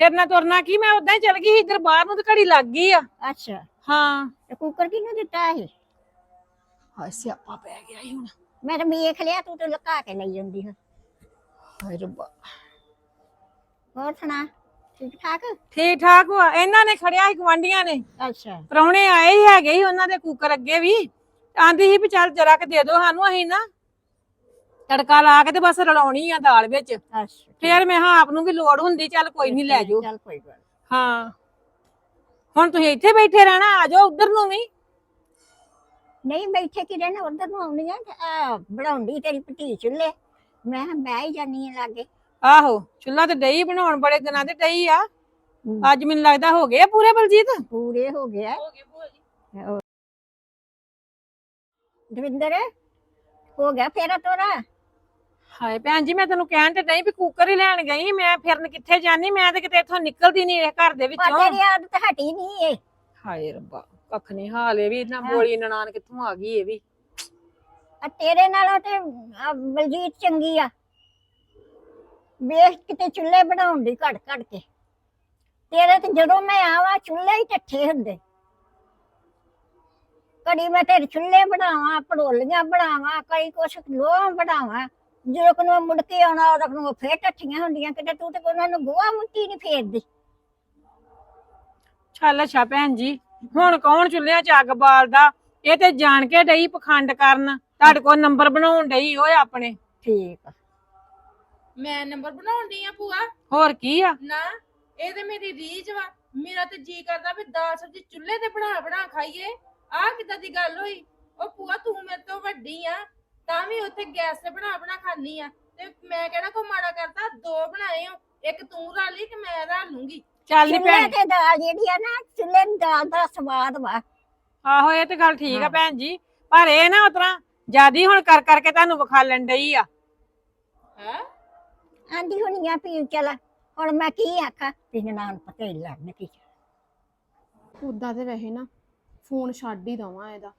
ਫਿਰਨਾ ਤੁਰਨਾ ਕੀ? ਮੈਂ ਉਦਾਂ ਹੀ ਚਲ ਗਈ ਸੀ ਇੱਧਰ ਬਾਹਰ ਨੂੰ ਤੇ ਘੜੀ ਲੱਗ ਗਈ ਆ। ਅੱਛਾ। ਹਾਂ। ਤੇ ਕੁੱਕਰ ਕਿਹਨੂੰ ਦਿੱਤਾ ਸੀ? ਹਾਏ ਸਿਆਪਾ ਪੈ ਗਿਆ ਹੀ ਹੁਣ। ਮੈਂ ਤਾਂ ਵੇਖ ਲਿਆ ਤੂੰ ਤੇ ਲੁਕਾ ਕੇ ਲਈ ਜਾਂਦੀ ਹੈ। ਹਾਏ ਰੱਬਾ। ਹੋਰ ਸੁਣਾ? ਠੀਕ ਠਾਕ ਠੀਕ ਠਾਕ ਵਾ। ਇਹਨਾਂ ਨੇ ਖੜਿਆ ਸੀ ਗਵਾਂਡੀਆਂ ਨੇ। ਅੱਛਾ। ਪ੍ਰਾਹੁਣੇ ਆਏ ਹੀ ਹੈਗੇ ਸੀ ਉਹਨਾਂ ਦੇ ਕੁੱਕਰ ਅੱਗੇ ਵੀ। ਆਂਦੀ ਸੀ ਵੀ ਚੱਲ ਜਰਾ ਕੇ ਦੇ ਦਿਓ ਸਾਨੂੰ ਅਸੀਂ ਨਾ ਤੜਕਾ ਲਾ ਕੇ ਤੇ ਬਸ ਰਲਾਉਣੀ ਆ ਦਾਲ ਵਿੱਚ। ਅੱਛਾ ਫੇਰ ਮੈਂ ਹਾਂ ਆਪ ਨੂੰ ਵੀ ਲੋੜ ਹੁੰਦੀ ਚੱਲ ਕੋਈ ਨਹੀਂ ਲੈ ਜਾਓ। ਚੱਲ ਕੋਈ ਗੱਲ ਹਾਂ। ਹੁਣ ਤੁਸੀਂ ਇੱਥੇ ਬੈਠੇ ਰਹਿਣਾ ਆ ਜਾਓ ਉਧਰ ਨੂੰ ਵੀ। ਨਹੀਂ ਬੈਠੇ ਕਿ ਰਹਿਣਾ ਉਧਰ ਨੂੰ ਆਉਣੀਆਂ ਤੇ ਆ ਬਣਾਉਂਦੀ ਤੇਰੀ ਭਤੀ ਚੁੱਲੇ ਮੈਂ ਕਿਹਾ ਬਹਿ ਹੀ ਜਾਨੀ ਆ ਲਾਗੇ। ਆਹੋ ਚੁੱਲਾ ਤੇ ਡਈ ਬਣਾਉਣ ਬੜੇ ਦਿਨਾਂ ਤੇ ਡਈ ਆ। ਅੱਜ ਮੈਨੂੰ ਲੱਗਦਾ ਹੋ ਗਏ ਆ ਪੂਰੇ ਬਲਜੀਤ? ਪੂਰੇ ਹੋ ਗਿਆ ਹੋ ਗਏ ਭੂਆ ਜੀ। ਦਵਿੰਦਰ ਹੋ ਗਿਆ ਫੇਰਾ ਤੋਰਾ? ਹਾਏ ਭੈਣ ਜੀ ਮੈਂ ਤੈਨੂੰ ਕਹਿਣ ਤੇ ਨਹੀਂ ਵੀ ਕੁੱਕਰ ਹੀ ਲੈਣ ਗਈ ਮੈਂ ਫਿਰਨ ਕਿੱਥੇ ਜਾਨੀ ਮੈਂ ਤੇ ਕਿਤੇ ਇੱਥੋਂ ਨਿਕਲਦੀ ਨਹੀਂ ਇਹ ਘਰ ਦੇ ਵਿੱਚੋਂ। ਤੇਰੀ ਆਦਤ ਹਟੀ ਨਹੀਂ ਏ ਹਾਏ ਰੱਬਾ ਕੱਖ ਨਹੀਂ ਹਾਲ ਇਹ ਵੀ ਨਾ। ਬੋਲੀ ਨਨਾਣ ਕਿੱਥੋਂ ਆ ਗਈ ਇਹ ਵੀ। ਆ ਤੇਰੇ ਨਾਲੋਂ ਤੇ ਬਲਜੀਤ ਚੰਗੀ ਆ। ਵੇਖ ਕਿਤੇ ਚੁੱਲ੍ਹੇ ਬਣਾਉਣ ਦੀ ਘੜ ਘੜ ਕੇ। ਤੇਰੇ ਤੇ ਜਦੋਂ ਮੈਂ ਆਵਾਂ ਚੁੱਲ੍ਹੇ ਹੀ ਟੱਠੇ ਹੁੰਦੇ। ਕਦੀ ਮੈਂ ਤੇਰੇ ਚੁੱਲ੍ਹੇ ਬਣਾਵਾਂ ਪੜੋਲੀਆਂ ਬਣਾਵਾਂ ਕਈ ਕੁਛ ਲੋਹਾਂ ਬਣਾਵਾਂ। ਜਦੋਂ ਮੈਂ ਮੁੜ ਕੇ ਆਉਣਾ ਉਦੋਂ ਨੂੰ ਫੇਰ ਟੱਠੀਆਂ ਹੁੰਦੀਆਂ ਕਿਤੇ ਤੂੰ ਤੇ ਉਹਨਾਂ ਨੂੰ ਗੋਹਾ ਮੁੱਟੀ ਨਹੀਂ ਫੇਰਦੀ। ਚੱਲ ਅੱਛਾ ਭੈਣ ਜੀ ਹੁਣ ਕੌਣ ਚੁੱਲ੍ਹਿਆਂ 'ਚ ਅੱਗ ਬਾਲਦਾ? ਇਹ ਤੇ ਜਾਣ ਕੇ ਡਈ ਪਖੰਡ ਕਰਨ। ਤੁਹਾਡੇ ਕੋਲ ਨੰਬਰ ਬਣਾਉਣ ਡਈ ਓਏ ਆਪਣੇ। ਠੀਕ ਆ। ਮੈਂ ਨੰਬਰ ਬਣਾਉਣ ਦੀ ਆ ਭੂਆ। ਹੋਰ ਕੀ ਆ? ਨਾ ਇਹ ਤੇ ਮੇਰੀ ਰੀਝ ਵਾ। ਮੇਰਾ ਤੇ ਜੀ ਕਰਦਾ ਵੀ ਦਾਲ ਸਬਜ਼ੀ ਚੁੱਲ੍ਹੇ ਤੇ ਬਣਾ ਬਣਾ ਖਾਈਏ। ਆਹ ਕਿੱਦਾਂ ਦੀ ਗੱਲ ਹੋਈ? ਉਹ ਭੂਆ ਤੂੰ ਮੇਰੇ ਤੋਂ ਵੱਡੀ ਆ ਤਾਂ ਵੀ ਉੱਥੇ ਗੈਸ ਤੇ ਬਣਾ ਬਣਾ ਖਾਨੀ ਆ। ਤੇ ਮੈਂ ਕਿਹੜਾ ਕੋ ਮਾੜਾ ਕਰਤਾ? ਦੋ ਬਣਾਏ ਹੋ। ਇੱਕ ਤੂੰ ਰਲ ਲਈ ਕਿ ਮੈਂ ਰਲ ਲੂੰਗੀ। ਚੱਲ ਨੀ ਚੁੱਲ੍ਹੇ ਭੈਣ। ਤੇ ਦਾਲ ਜਿਹੜੀ ਆ ਨਾ ਚੁੱਲ੍ਹੇ ਦੀ ਦਾਲ ਦਾ ਸਵਾਦ ਵਾ। ਆਹੋ ਇਹ ਤੇ ਗੱਲ ਠੀਕ ਆ ਹਾਂ। ਭੈਣ ਜੀ। ਪਰ ਇਹ ਨਾ ਉਤਰਾ ਜਿਆਦੀ ਹੁਣ ਕਰ ਕਰਕੇ ਤੁਹਾਨੂੰ ਵਿਖਾਲਣ ਡਈ ਆ। ਹੈ? ਆਂਦੀ ਹੋਣੀ ਆ ਵੀ ਚੱਲ ਹੁਣ ਮੈਂ ਕੀ ਆਖਾਂ? ਤੇ ਨਾਨ ਪਤਾ ਲੜਨ ਕੀ ਉਦਾਂ ਤੇ ਵੈਸੇ ਨਾ ਫੋਨ ਛੱਡ ਹੀ ਦਵਾਂ ਇਹਦਾ।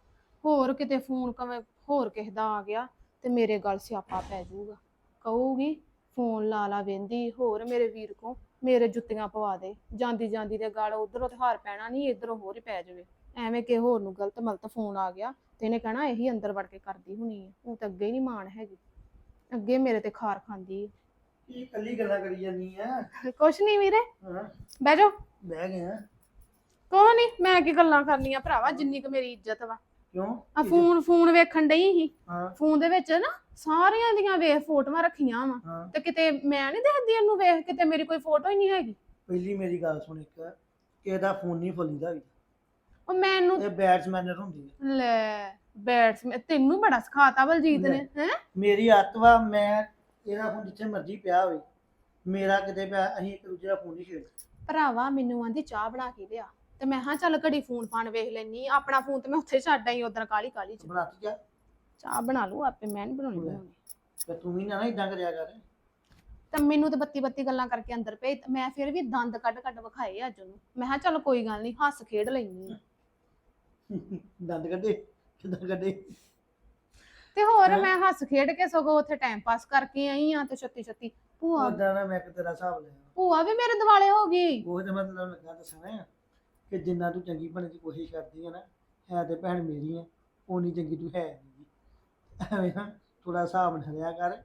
ਹੋਰ ਕਿਤੇ ਫੋਨ ਕਵੇਂ, ਹੋਰ ਕਿਸੇ ਦਾ ਆ ਗਿਆ ਤੇ ਮੇਰੇ ਗੱਲ ਸਿਆਪਾ ਪੈ ਜਾਊਗਾ। ਕਹੂਗੀ, ਫੋਨ ਲਾ ਲਾ ਵੇਂਦੀ, ਹੋਰ ਮੇਰੇ ਵੀਰ ਕੋ, ਮੇਰੇ ਜੁੱਤੀਆਂ ਪਵਾ ਦੇ। ਜਾਂਦੀ ਜਾਂਦੀ ਤੇ ਗਾਲ, ਉਧਰੋਂ ਤੇ ਹਾਰ ਪੈਣਾ ਨਹੀਂ ਇਧਰੋਂ ਹੋਰ ਹੀ ਪੈ ਜਾਵੇ। ਐਵੇਂ ਕਿ ਹੋਰ ਨੂੰ ਗਲਤ ਮਲਤ ਫੋਨ ਆ ਗਿਆ ਤੇ ਇਹਨੇ ਕਹਿਣਾ ਇਹੀ ਅੰਦਰ ਵੜ ਕੇ ਕਰਦੀ ਹੁਣੀ ਹੈ ਉਹ ਤਾਂ ਅੱਗੇ ਹੀ ਨਹੀਂ ਮਾਣ ਹੈਗੀ। ਅੱਗੇ ਮੇਰੇ ਤੇ ਖਾਰ ਖਾਂਦੀ ਹੈ ਇਹ ਕੱਲੀ ਗੱਲਾਂ ਕਰੀ ਜਾਂਦੀ ਆ? ਕੁਛ ਨਹੀਂ ਵੀਰੇ। ਹਾਂ। ਬਹਿ ਜਾਓ। ਬਹਿ ਗਏ ਆ। ਕੋਈ ਨਹੀਂ ਮੈਂ ਕੀ ਗੱਲਾਂ ਕਰਨੀਆਂ ਭਰਾਵਾ ਜਿੰਨੀ ਕੁ ਮੇਰੀ ਇੱਜ਼ਤ ਵਾ। ਕਿਉਂ? ਆ ਫੋਨ ਫੋਨ ਵੇਖਣ ਡਈ ਸੀ। ਹਾਂ। ਫੋਨ ਦੇ ਵਿੱਚ ਨਾ ਸਾਰਿਆਂ ਦੀਆਂ ਵੇਖ ਫੋਟੋਆਂ ਰੱਖੀਆਂ ਵਾ। ਹਾਂ। ਤੇ ਕਿਤੇ ਮੈਂ ਨਹੀਂ ਦੇਖਦੀ ਇਹਨੂੰ ਵੇਖ ਕਿਤੇ ਮੇਰੀ ਕੋਈ ਫੋਟੋ ਹੀ ਨਹੀਂ ਹੈਗੀ। ਪਹਿਲੀ ਮੇਰੀ ਗੱਲ ਸੁਣ ਇੱਕ ਕਿਸੇ ਦਾ ਫੋਨ ਨਹੀਂ ਫੁੱਲੀਦਾ ਵੀ। ਉਹ ਮੈਨੂੰ ਇਹ ਬੈਟਸਮੈਨਰ ਹੁੰਦੀ ਹੈ ਲੈ ਬੈਟਸ ਤੈਨੂੰ ਬੜਾ ਸਿਖਾਤਾ ਬਲਜੀਤ ਨੇ ਹੈ? ਮੇਰੀ ਅੱਤ ਵਾ ਮੈਂ ਇਹਦਾ ਫੋਨ ਜਿੱਥੇ ਮਰਜ਼ੀ ਪਿਆ ਹੋਵੇ। ਮੇਰਾ ਕਿਤੇ ਪਿਆ ਅਸੀਂ ਇੱਕ ਦੂਜੇ ਦਾ ਫੋਨ ਨਹੀਂ ਛੇੜਦੇ। ਭਰਾਵਾ ਮੈਨੂੰ ਆਂਦੀ ਚਾਹ ਬਣਾ ਕੇ ਲਿਆ। ਤੇ ਮੈਂ ਹਾਂ ਚੱਲ ਘੜੀ ਫੋਨ ਫਾਨ ਵੇਖ ਲੈਣੀ ਆਪਣਾ ਫੋਨ ਤੇ ਮੈਂ ਉੱਥੇ ਛੱਡ ਆਈ ਉਧਰ ਕਾਲੀ ਕਾਲੀ ਚ। ਬਣਾਤੀ ਜਾ ਚਾਹ? ਬਣਾ ਲੂ ਆਪੇ ਮੈਂ ਨਹੀਂ ਬਣਾਉਣੀ ਤੇ ਤੂੰ ਵੀ ਨਾ ਨਾ ਇਦਾਂ ਕਰਿਆ ਕਰ। ਤਾਂ ਮੈਨੂੰ ਤੇ ਬੱਤੀ ਬੱਤੀ ਗੱਲਾਂ ਕਰਕੇ ਅੰਦਰ ਭੇਜ ਮੈਂ ਫਿਰ ਵੀ ਦੰਦ ਕੱਢ ਕੱਢ ਵਿਖਾਏ ਅੱਜ ਉਹਨੂੰ। ਮੈਂ ਕਿਹਾ ਚੱਲ ਕੋਈ ਗੱਲ ਨਹੀਂ ਹੱਸ ਖੇਡ ਲੈਣੀ ਦੰਦ ਕੱਢੇ? ਕਿਦਾਂ ਕੱਢੇ? ਤੇ ਹੋਰ ਹੈਂ? ਮੈਂ ਹੱਸ ਖੇਡ ਕੇ ਸਗੋਂ ਉੱਥੇ ਟਾਈਮ ਪਾਸ ਕਰਕੇ ਆਈ ਆ ਤੇ ਛੱਤੀ ਛੱਤੀ ਭੂਆ ਨਾ ਮੈਂ ਕਿ ਤੇਰਾ ਹਿਸਾਬ ਲਿਆ। ਭੂਆ ਵੀ ਮੇਰੇ ਦਿਵਾਲੇ ਹੋ ਗਈ। ਉਹ ਤੇ ਮਤਲਬ ਲੱਗਾ ਦੱਸਣਾ ਕਿ ਜਿੰਨਾ ਤੂੰ ਚੰਗੀ ਬਣਨ ਦੀ ਕੋਸ਼ਿਸ਼ ਕਰਦੀ ਹੈ ਨਾ ਹੈ ਤੇ ਭੈਣ ਮੇਰੀ ਆ ਉਨੀ ਚੰਗੀ ਤੂੰ ਹੈ ਨਹੀਂ ਐਵੇਂ ਨਾ ਥੋੜਾ ਹਿਸਾਬ ਨਾਲ ਰਿਆ ਕਰ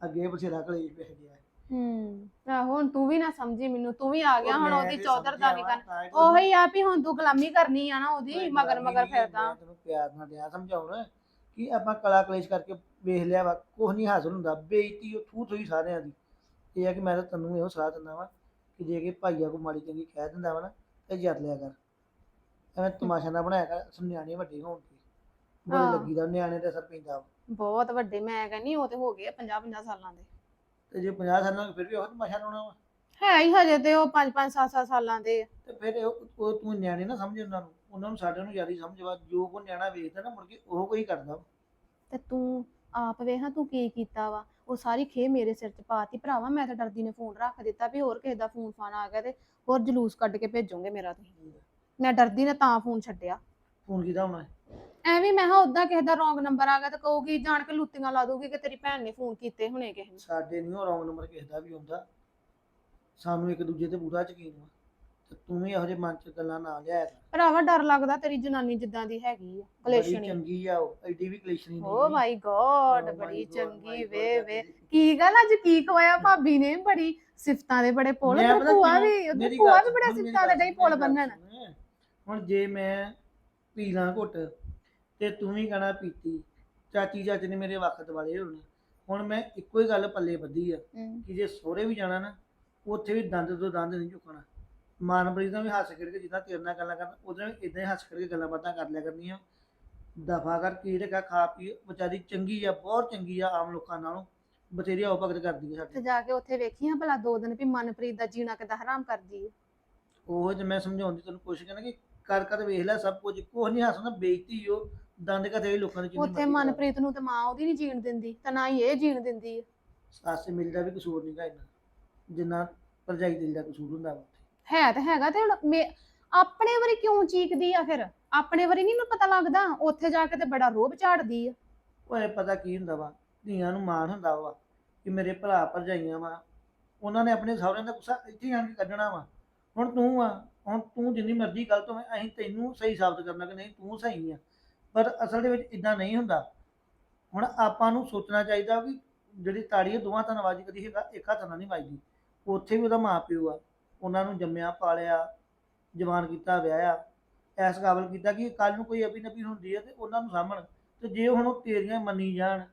ਅੱਗੇ ਬਥੇਰਾ ਕਲੇਸ਼ ਪੈ ਗਿਆ। ਹੂੰ ਆਹੋ ਹੁਣ ਤੂੰ ਵੀ ਨਾ ਸਮਝੀ ਮੈਨੂੰ ਤੂੰ ਵੀ ਆ ਗਿਆ ਹੁਣ ਮੈਂ ਉਹਦੀ ਚੌਧਰ ਦਾ ਵਾ, ਕਰ ਹੀ ਉਹੀ ਆ ਵੀ ਹੁਣ ਤੂੰ ਗੁਲਾਮੀ ਕਰਨੀ ਆ ਨਾ ਉਹਦੀ ਮਗਰ ਮਗਰ ਨੀ, ਫਿਰਦਾ। ਮੈਂ ਤੈਨੂੰ ਪਿਆਰ ਨਾਲ ਡਿਆ ਸਮਝਾਉਣ। ਕਿ ਆਪਾਂ ਕਲਾ ਕਲੇਸ਼ ਕਰਕੇ ਵੇਖ ਲਿਆ ਵਾ ਕੁਛ ਨਹੀਂ ਹਾਸਲ ਹੁੰਦਾ ਬੇਇੱਜ਼ਤੀ ਉਹ ਥੂ ਥੂ ਹੀ ਸਾਰਿਆਂ ਦੀ ਇਹ ਆ ਕਿ ਮੈਂ ਤਾਂ ਤੈਨੂੰ ਇਹੋ ਸਲਾਹ ਦਿੰਦਾ ਵਾ ਕਿ ਜੇ ਕਿ ਭਾਈਆ ਕੋ ਮਾੜੀ ਚੰਗੀ ਕਹਿ ਦਿੰਦਾ ਵਾ ਨਾ ਤੇ ਜਰ ਲਿਆ ਕਰ ਐਵੇਂ ਤਮਾਸ਼ਾ ਨਾ ਬਣਾਇਆ ਕਰ ਸਮਝਾਣੇ ਵੱਡੇ ਹੋਣ ਤੇ ਬੜੀ ਹਾਂ। ਲੱਗੀ ਦਾ ਨਿਆਣੇ ਤੇ ਅਸਰ ਪੈਂਦਾ ਵਾ। ਬਹੁਤ ਵੱਡੇ ਮੈਂ ਕਹਿੰਨੀ ਉਹ ਤੇ ਹੋ ਗਏ 50 50 ਸਾਲਾਂ ਦੇ ਤੇ ਜੇ 50 ਸਾਲਾਂ ਨੂੰ ਫਿਰ ਵੀ ਉਹ ਤਮਾਸ਼ਾ ਲਾਉਣਾ ਵਾ ਹੈ ਹੀ ਹਜੇ ਤੇ ਉਹ 5 5 7 7 ਸਾਲਾਂ ਦੇ ਆ। ਤੇ ਫਿਰ ਉਹ ਉਹ ਤੂੰ ਨਿਆਣੇ ਨਾ ਸਮਝ ਉਹਨਾਂ ਨੂੰ ਉਹਨਾਂ ਨੂੰ ਸਾਡੇ ਨੂੰ ਜ਼ਿਆਦਾ ਸਮਝ ਵਾ ਜੋ ਕੋ ਨਿਆਣਾ ਵੇਖਦਾ ਨਾ ਮੁੜ ਕੇ ਉਹ ਕੋਈ ਕਰਦਾ ਵਾ। ਤੇ ਤੂੰ ਆਪ ਵੇਖ ਹਾਂ ਤੂੰ ਕੀ ਕੀਤਾ ਵਾ। ਉਹ ਸਾਰੀ ਖੇ ਮੇਰੇ ਸਿਰ 'ਚ ਪਾਤੀ। ਭਰਾਵਾ ਮੈਂ ਤਾਂ ਡਰਦੀ ਨੇ ਫੋਨ ਰੱਖ ਦਿੱਤਾ ਵੀ ਹੋਰ ਕਿਸੇ ਦਾ ਫੋਨ ਫਾਨ ਆ ਗਿਆ ਤੇ ਹੋਰ ਜਲੂਸ ਕੱਢ ਕੇ ਭੇਜੋਗੇ ਮੇਰਾ ਤੁਸੀਂ। ਮੈਂ ਡਰਦੀ ਨੇ ਤਾਂ ਫੋਨ ਛੱਡਿਆ। ਫੋਨ ਕੀਤਾ ਹੋਣਾ ਐਵੇਂ ਮੈਂ ਹਾਂ ਉਦਾਂ ਕਿਸੇ ਦਾ ਰੋਂਗ ਨੰਬਰ ਆ ਗਿਆ ਤੇ ਕਹੂਗੀ ਜਾਣ ਕੇ ਲੁੱਤੀਆਂ ਲਾ ਦੂਗੀ ਕਿ ਤੇਰੀ ਭੈਣ ਨੇ ਫੋਨ ਕੀਤੇ ਹੁਣੇ ਕਿਸੇ ਨੂੰ। ਸਾਡੇ ਨਹੀਂ ਉਹ ਰੌਂਗ ਨੰਬਰ ਕਿਸੇ ਦਾ ਵੀ ਹੁੰਦਾ ਸਾਨੂੰ ਇੱਕ ਦੂਜੇ ਤੇ ਪੂਰਾ ਯਕੀਨ ਵਾ। ਤੇ ਤੂੰ ਵੀ ਇਹੋ ਜਿਹੇ ਮਨ ਚ ਗੱਲਾਂ ਨਾ ਲਿਆਇਆ ਕਰ। ਭਰਾਵਾ ਡਰ ਲੱਗਦਾ ਤੇਰੀ ਜਨਾਨੀ ਜਿੱਦਾਂ ਦੀ ਹੈਗੀ ਆ ਬੜੀ ਕਲੇਸ਼ਣੀ। ਚੰਗੀ ਆ ਉਹ ਐਡੀ ਵੀ ਕਲੇਸ਼ਣੀ oh my God Oh my ਬੜੀ God, ਚੰਗੀ God, ਵੇ। ਵੇ ਕੀ ਗੱਲ ਅੱਜ ਕੀ ਖਵਾਇਆ ਭਾਬੀ ਨੇ? ਬੜੀ ਸਿਫਤਾਂ ਦੇ ਬੜੇ ਪੁੱਲ। ਮੈਂ ਪਤਾ ਭੂਆ ਵੀ ਉਹਦੀ ਮੇਰੀ ਭੂਆ ਗੱਲ ਵੀ ਬੜਾ ਸੁਣ, ਮੇਰੀ ਸਿਫਤਾਂ ਦੇ ਗੱਲ ਡਈ ਪੁੱਲ ਬੰਨਣ। ਹੁਣ ਜੇ ਮੈਂ ਪੀ ਲਾਂ ਘੁੱਟ ਤੇ ਤੂੰ ਵੀ ਕਹਣਾ ਪੀਤੀ ਚਾਚੀ ਚਾਚੇ ਨੇ ਮੇਰੇ ਵਕਤ ਵਾਲੇ ਹੋਣੇ। ਹੁਣ ਮੈਂ ਇੱਕੋ ਹੀ ਗੱਲ ਪੱਲੇ ਬੱਧੀ ਆ ਕਿ ਜੇ ਸਹੁਰੇ ਵੀ ਜਾਣਾ ਨਾ ਉੱਥੇ ਵੀ ਦੰਦ ਤੋਂ ਦੰਦ ਨਹੀਂ ਝੁਕਣਾ ਮਾਨਪ੍ਰੀਤ ਨਾਲ ਵੀ ਹੱਸ ਖੇਡ ਕੇ ਜਿੱਦਾਂ ਤੇਰੇ ਨਾਲ ਗੱਲਾਂ ਕਰਨ ਉਹਦੇ ਨਾਲ ਇਦਾਂ ਹੀ ਹੱਸ ਖੇਡ ਕੇ ਗੱਲਾਂ ਬਾਤਾਂ ਕਰ ਲਿਆ ਕਰਨੀਆਂ। ਦਫਾ ਕਰ ਕੀ ਰਕਾ ਖਾ ਪੀ ਵਿਚਾਰੀ ਚੰਗੀ ਆ ਬਹੁਤ ਚੰਗੀ ਆ ਆਮ ਲੋਕਾਂ ਨਾਲੋਂ ਬਥੇਰੀ ਆਓ ਭਗਤ ਕਰਦੀ ਆ ਤੇ ਸਾਡੇ ਜਾ ਕੇ ਉੱਥੇ ਵੇਖੀਆਂ ਭਲਾ ਦੋ ਦਿਨ ਵੀ ਮਨਪ੍ਰੀਤ ਦਾ ਜੀਣਾ ਕਿਦਾਂ ਹਰਾਮ ਕਰਦੀ ਹੈ ਉਹ ਜੇ ਮੈਂ ਸਮਝਾਉਣ ਦੀ ਤੈਨੂੰ ਕੋਸ਼ਿਸ਼ ਕਰਨਾ ਕਿ ਕਰ ਕਰ ਵੇਖ ਲੈ ਸਭ ਕੁਝ ਕੁਛ ਨਹੀਂ ਹੱਸਣਾ ਬੇਇੱਜ਼ਤੀ ਉਹ ਦੰਦ ਕਦੇ ਲੋਕਾਂ ਦੀ ਜਿੰਨੀ ਉੱਥੇ ਮਰਜ਼ੀ ਕਰ। ਮਨਪ੍ਰੀਤ ਨੂੰ ਤੇ ਮਾਂ ਉਹਦੀ ਨਹੀਂ ਜੀਣ ਦਿੰਦੀ ਤੇ ਨਾ ਹੀ ਇਹ ਜੀਣ ਦਿੰਦੀ ਹੈ ਸੱਸ ਮਿਲ ਦਾ ਵੀ ਕਸੂਰ ਨਹੀਂਗਾ ਇੰਨਾ। ਜਿੰਨਾ ਭਰਜਾਈ ਦਿਲ ਦਾ ਕਸੂਰ ਹੁੰਦਾ ਵਾ ਹੈ ਤਾਂ ਹੈਗਾ ਤੇ ਹੁਣ ਮੇ- ਆਪਣੇ ਵਾਰੀ ਕਿਉਂ ਚੀਕਦੀ ਆ ਫਿਰ? ਆਪਣੇ ਵਾਰੀ ਨਹੀਂ ਨੂੰ ਪਤਾ ਲੱਗਦਾ। ਉੱਥੇ ਜਾ ਕੇ ਤੇ ਬੜਾ ਰੋਬ ਝਾੜਦੀ ਆ। ਓਏ, ਪਤਾ ਕੀ ਹੁੰਦਾ ਵਾ? ਧੀਆਂ ਨੂੰ ਮਾਣ ਹੁੰਦਾ ਵਾ ਕਿ ਮੇਰੇ ਭਰਾ ਭਰਜਾਈਆਂ ਵਾ। ਉਹਨਾਂ ਨੇ ਆਪਣੇ ਸਹੁਰਿਆਂ ਦਾ ਗੁੱਸਾ ਇੱਥੇ ਆਣ ਕੇ ਕੱਢਣਾ ਵਾ। ਹੁਣ ਤੂੰ ਆ, ਹੁਣ ਤੂੰ ਜਿੰਨੀ ਮਰਜ਼ੀ ਗਲਤ ਹੋਵੇਂ, ਅਸੀਂ ਤੈਨੂੰ ਸਹੀ ਸਾਬਤ ਕਰਨਾ ਕਿ ਨਹੀਂ, ਤੂੰ ਸਹੀ ਆ। ਪਰ ਅਸਲ ਦੇ ਵਿੱਚ ਇਦਾਂ ਨਹੀਂ ਹੁੰਦਾ। ਹੁਣ ਆਪਾਂ ਨੂੰ ਸੋਚਣਾ ਚਾਹੀਦਾ ਵੀ ਜਿਹੜੀ ਤਾੜੀ ਹੈ ਦੋਵਾਂ ਤਾਂ ਨਵਾਜੀ ਕਦੀ ਹੈਗਾ ਇੱਕ ਹੱਥ ਨਾਲ ਨਹੀਂ ਵੱਜਦੀ। ਉੱਥੇ ਵੀ ਉਹਦਾ ਮਾਂ ਪਿਓ ਆ। ਉਹਨਾਂ ਨੂੰ ਜੰਮਿਆ ਪਾਲਿਆ ਜਵਾਨ ਕੀਤਾ ਵਿਆਹਿਆ ਐਸ ਕਾਬਲ ਕੀਤਾ ਕਿ ਕੱਲ ਨੂੰ ਕੋਈ ਅਭੀ ਨਬੀ ਹੁੰਦੀ ਹੈ ਤੇ ਉਹਨਾਂ ਨੂੰ ਸਾਹਮਣ ਤੇ ਜੇ ਹੁਣ ਉਹ ਤੇਰੀਆਂ ਮੰਨੀ ਜਾਣ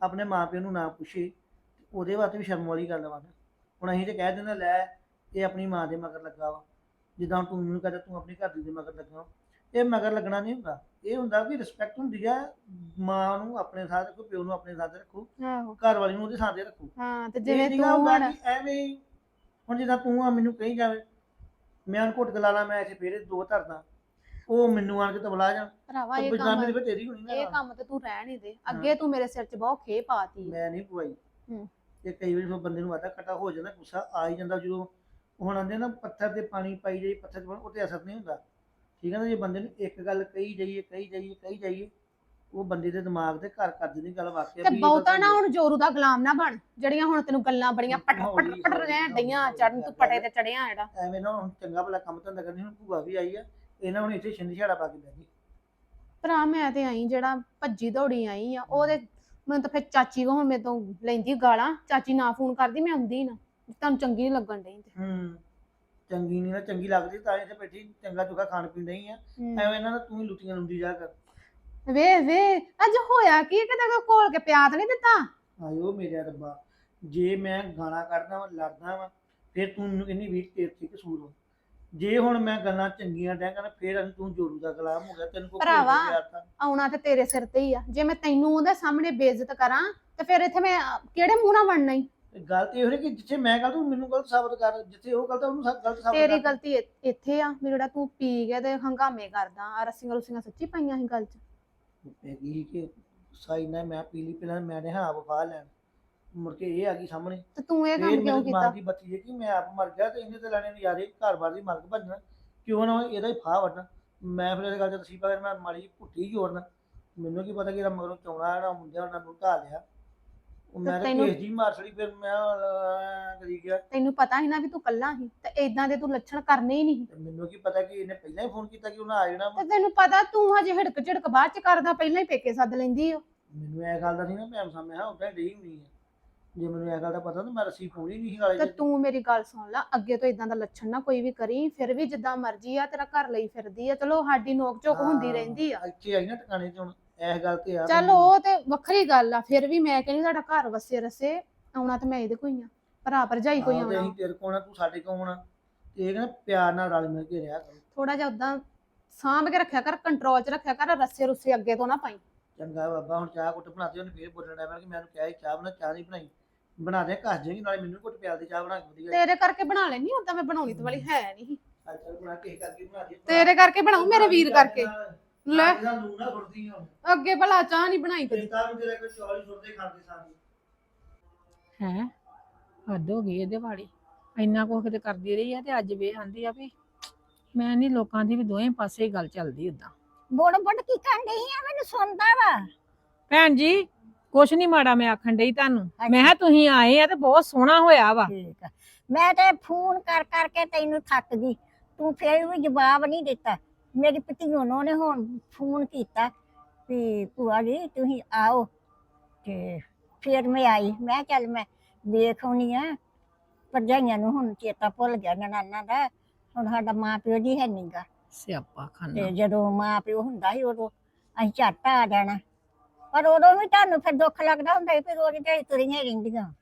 ਆਪਣੇ ਮਾਪਿਆਂ ਨੂੰ ਨਾ ਪੁੱਛੇ ਤੇ ਉਹਦੇ ਵਾਸਤੇ ਵੀ ਸ਼ਰਮ ਵਾਲੀ ਗੱਲ ਵਾ ਨਾ ਹੁਣ ਅਸੀਂ ਤੇ ਕਹਿ ਦਿੰਦੇ ਲੈ ਇਹ ਆਪਣੀ ਮਾਂ ਦੇ ਮਗਰ ਲੱਗਾ ਵਾ। ਜਿੱਦਾਂ ਤੂੰ ਮੈਨੂੰ ਕਹਿੰਦਾ ਤੂੰ ਆਪਣੀ ਘਰ ਦੀ ਦੇ ਮਗਰ ਲੱਗਾ। ਇਹ ਮਗਰ ਲੱਗਣਾ ਨਹੀਂ ਹੁੰਦਾ। ਇਹ ਹੁੰਦਾ ਕਿ ਰਿਸਪੈਕਟ ਹੁੰਦੀ ਆ ਮਾਂ ਨੂੰ ਆਪਣੇ ਸਾਥ ਰੱਖੋ ਪਿਓ ਨੂੰ ਆਪਣੇ ਸਾਥ ਰੱਖੋ। ਘਰ ਵਾਲੀ ਨੂੰ ਉਹਦੇ ਸਾਥ ਰੱਖੋ। ਹਾਂ ਤੇ ਜਿਵੇਂ ਤੂੰ ਐਵੇਂ ਹੁਣ ਜਿੱਦਾਂ ਤੂੰ ਆ ਮੈਨੂੰ ਕਹੀ ਜਾਵੇ। ਮੈਂ ਉਹਨੂੰ ਘੁੱਟ ਗਲਾਣਾ ਮੈਂ ਇੱਥੇ ਫੇਰੇ ਦੋ ਧਰਦਾ ਉਹ ਮੈਨੂੰ ਆਣ ਕੇ ਤਬਲਾ ਜਾਣ ਭਰਾਵਾ ਇਹ ਕੰਮ ਤੇਰੀ ਹੋਣੀ ਨਾ। ਇਹ। ਕੰਮ ਤੇ ਤੂੰ ਰਹਿਣ ਹੀ ਦੇ। ਅੱਗੇ ਤੂੰ ਮੇਰੇ ਸਿਰ 'ਚ ਬਹੁਤ ਖੇ ਪਾਤੀ। ਮੈਂ ਨਹੀਂ ਪਵਾਈ। ਹੂੰ। ਤੇ ਕਈ ਵਾਰੀ ਫਿਰ ਬੰਦੇ ਨੂੰ ਆਦਾ ਕਟਾ ਹੋ ਜਾਂਦਾ ਗੁੱਸਾ ਆ ਹੀ ਜਾਂਦਾ ਜਦੋਂ ਹੁਣ ਆਂਦੇ ਨਾ ਪੱਥਰ ਤੇ ਪਾਣੀ ਪਾਈ ਜਾਈ ਪੱਥਰ ਤੇ ਪਾਣੀ ਉਹ ਤੇ ਅਸਰ ਨਹੀਂ ਹੁੰਦਾ। ਠੀਕ ਹੈ ਨਾ ਜੇ ਬੰਦੇ ਨੂੰ ਇੱਕ ਗੱਲ ਕਹੀ ਜਾਈਏ ਕਹੀ ਜਾਈਏ ਕਹੀ ਜਾਈਏ ਉਹ ਬੰਦੇ ਦੇ ਦਿਮਾਗ ਤੇ ਘਰ ਕਰ ਦਿੰਦੀ ਗੱਲ ਵਾਕਿਆ ਤੇ ਬਹੁਤਾ ਨਾ ਹੁਣ ਜੋਰੂ ਦਾ ਗੁਲਾਮ ਨਾ ਬਣ ਜਿਹੜੀਆਂ ਹੁਣ ਤੈਨੂੰ ਗੱਲਾਂ ਬੜੀਆਂ ਪਟ ਪਟ ਪਟ ਰਹਿਣ ਡਈਆਂ ਚੜਨ ਤੂੰ ਪਟੇ ਤੇ ਚੜਿਆ ਜਿਹੜਾ। ਐਵੇਂ ਨਾ ਹੁਣ ਚੰਗਾ ਭਲਾ ਕੰਮ ਧੰਦਾ ਕਰਨੀ ਹੁਣ ਭੂਆ ਵੀ ਆਈ ਆ ਇਹਨਾਂ ਹੁਣ ਇੱਥੇ ਛਿੰਦ ਛਾੜਾ ਪਾ ਕੇ ਬਹਿ ਗਈ ਭਰਾ ਮੈਂ ਤੇ ਆਈ ਜਿਹੜਾ ਭੱਜੀ ਦੌੜੀ ਆਈ ਆ ਉਹਦੇ ਮੈਨੂੰ ਤਾਂ ਫਿਰ ਚਾਚੀ ਕੋ ਹੁਣ ਮੇਰੇ ਤੋਂ ਲੈਂਦੀ ਗਾਲਾਂ ਚਾਚੀ ਨਾ ਫੋਨ ਕਰਦੀ ਮੈਂ ਆਉਂਦੀ ਨਾ ਤੁਹਾਨੂੰ ਚੰਗੀ ਨਹੀਂ ਲੱਗਣ ਡਈ ਤੇ ਹੂੰ ਚੰਗੀ ਨਹੀਂ ਨਾ ਚੰਗੀ ਲੱਗਦੀ ਤਾਂ ਇੱਥੇ ਬੈਠੀ ਚੰਗਾ ਚੁੱਕਾ ਖਾਣ ਪੀਣ ਨਹੀਂ ਆ। ਐਵੇਂ ਇਹਨਾਂ ਦਾ ਤੂੰ ਹੀ ਲੁੱਟੀਆਂ ਲੁੰਦੀ ਜਾ ਕਰ ਵੇ ਵੇ ਅੱਜ ਹੋਇਆ ਕੀ ਕਿਤੇ ਕੋਈ ਕੋਲ ਕੇ ਪਿਆਤ ਨਹੀਂ ਦਿੱਤਾ? ਆਇਓ ਮੇਰੇ ਰੱਬਾ ਜੇ ਮੈਂ ਗਾਲਾਂ ਕੱਢਦਾ ਵਾਂ ਲੜਦਾ ਵਾਂ ਫਿਰ ਤੂੰ ਮੈਨੂੰ ਕਹਿੰਦੀ ਵੀਰ ਤੇਰੇ ਤੇ ਕਸੂਰ ਵਾ ਜੇ ਹੁਣ ਮੈਂ ਗੱਲਾਂ ਚੰਗੀਆਂ ਕਰਨਾ ਫਿਰ ਅਸੀਂ ਤੂੰ ਜੋਰੂ ਦਾ ਗੁਲਾਮ ਹੋ ਗਿਆ ਤੈਨੂੰ ਕੋਈ ਭਰਾਵਾ। ਪਿਆਰ ਤਾਂ। ਆਉਣਾ ਤੇ ਤੇਰੇ ਸਿਰ ਤੇ ਹੀ ਆ। ਜੇ ਮੈਂ ਤੈਨੂੰ ਉਹਦੇ ਸਾਹਮਣੇ ਬੇਇੱਜ਼ਤ ਕਰਾਂ ਤੇ ਫਿਰ ਇੱਥੇ ਮੈਂ ਅਹ, ਕਿਹੜੇ ਮੂੰਹ ਨਾਲ ਵੜਨਾ ਈ? ਤੇ ਗੱਲ ਤੇ ਇਹ ਹੋਈ ਕਿ ਜਿੱਥੇ ਮੈਂ ਗਲਤ ਹੂੰ ਮੈਨੂੰ ਗਲਤ ਸਾਬਤ ਕਰ ਜਿੱਥੇ ਉਹ ਗਲਤ ਆ, ਉਹਨੂੰ ਸਾ- ਗਲਤ ਸਾਬਤ ਤੇਰੀ ਕਰ। ਗਲਤੀ ਇ- ਇੱਥੇ ਆ ਵੀ ਜਿਹੜਾ ਤੂੰ ਪੀ ਗਿਆ ਤੇ ਹੰਗਾਮੇ ਕਰਦਾ ਆ ਰੱਸੀਆਂ ਰੁੱਸੀਆਂ ਸੱਚੀ ਪਾਈਆਂ ਸੀ ਗੱਲ 'ਚ। ਹੈਗੀ ਕਿ ਸਾਈ ਨਾ ਮੈਂ ਪੀਲੀ ਪਹਿਲਾਂ ਮੈਂ ਨੇ ਹਾਂ ਵਫਾ ਲੈਣ। ਮੁੜ ਕੇ ਇਹ ਆ ਗਈ ਸਾਹਮਣੇ। ਤੇ ਤੂੰ ਇਹ ਕੰਮ ਕਿਉਂ ਕੀਤਾ? ਦੀ ਬੱਤੀ ਜੇ ਕਿ ਮੈਂ ਆਪ ਮਰ ਗਿਆ ਤੇ ਇਹਨੇ ਤੇ ਲੈਣੇ ਨਜ਼ਾਰੇ ਘਰ-ਬਾਰ ਦੀ ਮਲਕ ਭੱਜਣਾ ਕਿਉਂ ਨਾ ਇਹਦਾ ਹੀ ਫਾਹ ਵੱਢਣਾ। ਮੈਂ ਫਿਰ ਇਹ ਗੱਲ ਤੇ ਤਸੀ ਪਾ ਮੈਂ ਮਾੜੀ ਜਿਹੀ ਪੁੱਠੀ ਜੋੜਨਾ ਮੈਨੂੰ ਕੀ ਪਤਾ ਕਿ ਇਹਦਾ ਮਗਰੋਂ ਚੌਣਾ ਜਿਹੜਾ ਮੁੰਡਿਆ ਉਹਨਾਂ ਨੂੰ ਢਾ ਲਿਆ। ਉਹ ਮੈਂ ਤਾਂ ਤੈਨੂੰ- ਭੇਜ ਦੀ ਮਾਰ ਛੜੀ ਫਿਰ ਮੈਂ ਅਹ, ਕਰੀ ਗਿਆ ਤੈਨੂੰ ਪਤਾ ਸੀ ਨਾ ਵੀ ਤੂੰ ਕੱਲਾ ਸੀ ਤੇ ਇਦਾਂ ਦੇ ਤੂੰ ਲੱਛਣ ਕਰਨੇ ਹੀ ਨਹੀਂ। ਤੇ ਮੈਨੂੰ ਕੀ ਪਤਾ ਕਿ ਇਹਨੇ ਪਹਿਲਾਂ ਹੀ ਫੋਨ ਕੀਤਾ ਕਿ ਉਹਨਾਂ ਆ ਜਾਣਾ ਵਾ। ਤੇ ਤੈਨੂੰ ਪਤਾ ਤੂੰ ਹਜੇ ਹਿੜਕ ਝਿੜਕ ਬਾਅਦ ਚ ਕਰਦਾ ਪਹਿਲਾਂ ਹੀ ਪੇਕੇ ਸੱਦ ਲੈਂਦੀ ਓ। ਮੈਨੂੰ ਇਹ ਗੱਲ ਦਾ ਨਹੀਂ ਨਾ ਭੈਣ ਸਾਹਮਣੇ ਹਾਂ ਉਦਾਂ ਡਈ ਹੋਣੀ ਹੈ ਜੇ ਮੈਨੂੰ ਇਹ ਗੱਲ ਦਾ ਪਤਾ ਤਾਂ ਮੈਂ ਰੱਸੀ ਪਾਉਣੀ ਨਹੀਂ ਸੀ ਤੇ ਤੂੰ ਮੇਰੀ ਗੱਲ ਸੁਣ ਲੈ ਅੱਗੇ ਤੋਂ ਇਦਾਂ ਦਾ ਲੱਛਣ ਨਾ ਕੋਈ ਵੀ ਕਰੀ ਫਿਰ ਵੀ ਜਿੱਦਾਂ ਮਰਜ਼ੀ ਆ ਤੇਰਾ ਘਰ ਲਈ ਫਿਰਦੀ ਆ। ਚਲੋ ਸਾਡੀ ਨੋਕ ਝੋਕ ਹੁੰਦੀ ਹਾਂ, ਰਹਿੰਦੀ ਆ। ਇੱਥੇ ਆਈ ਨਾ ਟਿਕਾਣੇ 'ਚ ਹੁਣ। ਇਸ ਗੱਲ ਤੇ ਆ ਚੱਲ ਉਹ ਤੇ ਵੱਖਰੀ ਗੱਲ ਆ ਫਿਰ ਵੀ ਮੈਂ ਕਹਿੰਦੀ ਤੁਹਾਡਾ ਘਰ ਵਸੇ ਰਸੇ ਆਉਣਾ ਤੇ ਮੈਂ ਇਹਦੇ ਕੋਈ ਆ ਭਰਾ ਭਰਜਾਈ ਕੋਈ ਆਉਣਾ ਅਸੀਂ ਤੇਰੇ ਕੋਲ ਆਉਣਾ, ਤੂੰ ਸਾਡੇ ਕੋਲ ਆਉਣਾ। ਤੇ ਇਹ ਕਹਿੰਦਾ ਪਿਆਰ ਨਾਲ ਰਲ ਮਿਲ ਕੇ ਰਿਹਾ ਕਰੋ। ਥੋੜਾ ਜਿਹਾ ਉਦਾਂ ਸਾਂਭ ਕੇ ਰੱਖਿਆ ਕਰ ਕੰਟਰੋਲ 'ਚ ਰੱਖਿਆ ਕਰ ਰੱਸੇ ਰੁੱਸੇ ਅੱਗੇ ਤੋਂ ਨਾ ਪਾਈ। ਚੰਗਾ ਬਾਬਾ ਹੁਣ ਚਾਹ ਕੁੱਟ ਬਣਾਤੀ ਉਹਨੇ ਫੇਰ ਬੋਲਣ ਪਿਆ ਕਿ ਮੈਨੂੰ ਕਿਹਾ ਸੀ ਚਾਹ ਬਣਾ ਚਾਹ ਨਹੀਂ ਬਣਾਈ। ਬਣਾ ਦੇ ਘਸ ਜਾਏਗੀ ਨਾਲੇ ਮੈਨੂੰ ਘੁੱਟ ਪਿਆਲ ਦੀ ਚਾਹ ਬਣਾ ਕੇ ਵਧੀਆ। ਤੇਰੇ ਕਰਕੇ ਬਣਾ ਲੈਣੀ ਉਦਾਂ ਮੈਂ ਬਣਾਉਣੀ ਤੇ ਵਾਲੀ ਹੈ ਨਹੀਂ। ਚੱਲ ਚੱਲ ਬਣਾ ਕੇ ਕਰਕੇ ਬਣਾ ਦੇ ਤੇਰੇ ਕਰਕੇ ਬਣਾਉ ਮੇਰੇ ਵੀਰ ਕਰਕੇ। ਲੈ। ਇਹਦਾ ਲੂਣ ਅੱਗੇ ਭਲਾ ਚਾਹ ਨਹੀਂ ਬਣਾਈ ਕਦੀ। ਪਿੰਤਾ ਨੂੰ ਤੇਰੇ ਕੋਈ ਚੌਲ ਸੁੱਟਦੇ ਖਾਂਦੇ ਸਾਂ ਹੈ ਹੱਦ ਹੋ ਗਈ ਇਹਦੇ ਵਾਲੀ ਇੰਨਾ ਕੁਛ ਕਿਤੇ ਕਰਦੀ ਰਹੀ ਆ ਤੇ ਅੱਜ ਵੇ ਆਂਦੀ ਆ ਵੀ ਮੈਂ ਨਹੀਂ ਲੋਕਾਂ ਦੀ ਵੀ ਦੋਵੇਂ ਪਾਸੇ ਹੀ ਗੱਲ ਚੱਲਦੀ ਉਦਾਂ ਬੁੜ ਬੁੜ ਕੀ ਕਰਨ ਡਈ ਆ? ਮੈਨੂੰ ਸੁਣਦਾ ਵਾ। ਭੈਣ ਜੀ ਕੁਛ ਨਹੀਂ ਮਾੜਾ ਮੈਂ ਆਖਣ ਡਈ ਤੁਹਾਨੂੰ। ਮੈਂ ਕਿਹਾ ਤੁਸੀਂ ਆਏ ਆ ਤੇ ਬਹੁਤ ਸੋਹਣਾ ਹੋਇਆ ਵਾ। ਠੀਕ ਆ। ਮੈਂ ਤੇ ਫੋਨ ਕਰ ਕਰਕੇ ਤੈਨੂੰ ਥੱਕ ਗਈ। ਤੂੰ ਫੇਰ ਵੀ ਜਵਾਬ ਨਹੀਂ ਦਿੱਤਾ। ਮੇਰੀ ਭਤੀਓ ਨੂੰ ਨੇ ਹੁਣ ਫੋਨ ਕੀਤਾ ਵੀ ਭੂਆ ਜੀ ਤੁਸੀਂ ਆਓ। ਤੇ ਫਿਰ ਮੈਂ ਆਈ। ਮੈਂ ਕਿਹਾ ਚੱਲ ਮੈਂ ਵੇਖ ਆਉਣੀ ਆ। ਭਰਜਾਈਆਂ ਨੂੰ ਹੁਣ ਚੇਤਾ ਭੁੱਲ ਗਿਆ ਨਨਾਨਾ ਦਾ। ਹੁਣ ਸਾਡਾ ਮਾਂ ਪਿਓ ਜੀ ਹੈ ਨਹੀਂਗਾ ਸਿਆਪਾ ਖਾਨਾ। ਤੇ ਜਦੋਂ ਮਾਂ ਪਿਓ ਹੁੰਦਾ ਸੀ ਉਦੋਂ ਅਸੀਂ ਝੱਟ ਆ ਜਾਣਾ। ਪਰ ਉਦੋਂ ਵੀ ਤੁਹਾਨੂੰ ਫਿਰ ਦੁੱਖ ਲੱਗਦਾ ਹੁੰਦਾ ਸੀ ਫਿਰ ਰੋਜ਼ ਢੇੜੀ ਤੁਰੀਆਂ ਹੀ ਰਹਿੰਦੀਆਂ।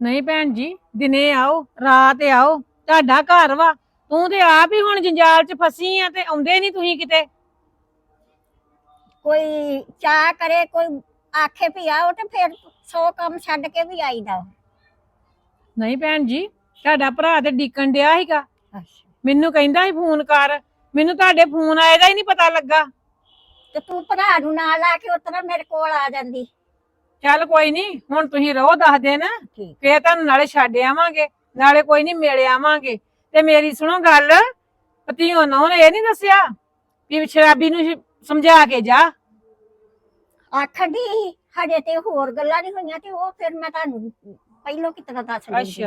ਨਹੀਂ ਭੈਣ ਜੀ ਦਿਨੇ ਆਓ ਰਾਤ ਆਓ। ਤੁਹਾਡਾ ਘਰ ਵਾ। ਤੂੰ ਤੇ ਆਪ ਹੀ ਹੁਣ ਜੰਜਾਲ 'ਚ ਫਸੀ ਆ ਤੇ ਆਉਂਦੇ ਨਹੀਂ ਤੁਸੀਂ ਕਿਤੇ। ਕੋਈ ਚਾਹ ਕਰੇ ਕੋਈ ਆਖੇ ਵੀ ਆਓ ਤੇ ਫਿਰ ਸੌ ਕੰਮ ਛੱਡ ਕੇ ਵੀ ਆਈਦਾ। ਨਹੀਂ ਭੈਣ ਜੀ ਤੁਹਾਡਾ ਭਰਾ ਤੇ ਡੀਕਣ ਡਿਆ ਸੀਗਾ। ਮੈਨੂੰ ਕਹਿੰਦਾ ਸੀ ਫੋਨ ਕਰ ਮੈਨੂੰ ਤੁਹਾਡੇ ਫੋਨ ਆਏ ਦਾ ਹੀ ਨਹੀਂ ਪਤਾ ਲੱਗਾ। ਤੇ ਤੂੰ ਭਰਾ ਨੂੰ ਨਾਲ ਲਾ ਕੇ ਉਤਰਾ ਮੇਰੇ ਕੋਲ ਆ ਜਾਂਦੀ। ਚੱਲ ਕੋਈ ਨਹੀਂ ਹੁਣ ਤੁਸੀਂ ਰਹੋ ਦੱਸ ਠੀਕ। ਫੇਰ ਤੁਹਾਨੂੰ ਨਾਲੇ ਛੱਡ ਆਵਾਂਗੇ ਨਾਲੇ ਕੋਈ ਨਹੀਂ ਮਿਲ ਆਵਾਂਗੇ। ਤੇ ਮੇਰੀ ਸੁਣੋ ਗੱਲ ਪਤੀਓ ਨੌ ਨੇ ਇਹ ਨਹੀਂ ਦੱਸਿਆ ਵੀ ਸ਼ਰਾਬੀ ਨੂੰ ਸ਼- ਸਮਝਾ ਕੇ ਜਾ। ਆਖਦੀ ਸੀ, ਹਜੇ ਤੇ ਹੋਰ ਗੱਲਾਂ ਨਹੀਂ ਹੋਈਆਂ ਤੇ ਉਹ ਫਿਰ ਮੈਂ ਤੁਹਾਨੂੰ ਪਹਿਲੋਂ ਕਿਤਨਾ ਦੱਸ ਦਿੰਦੀ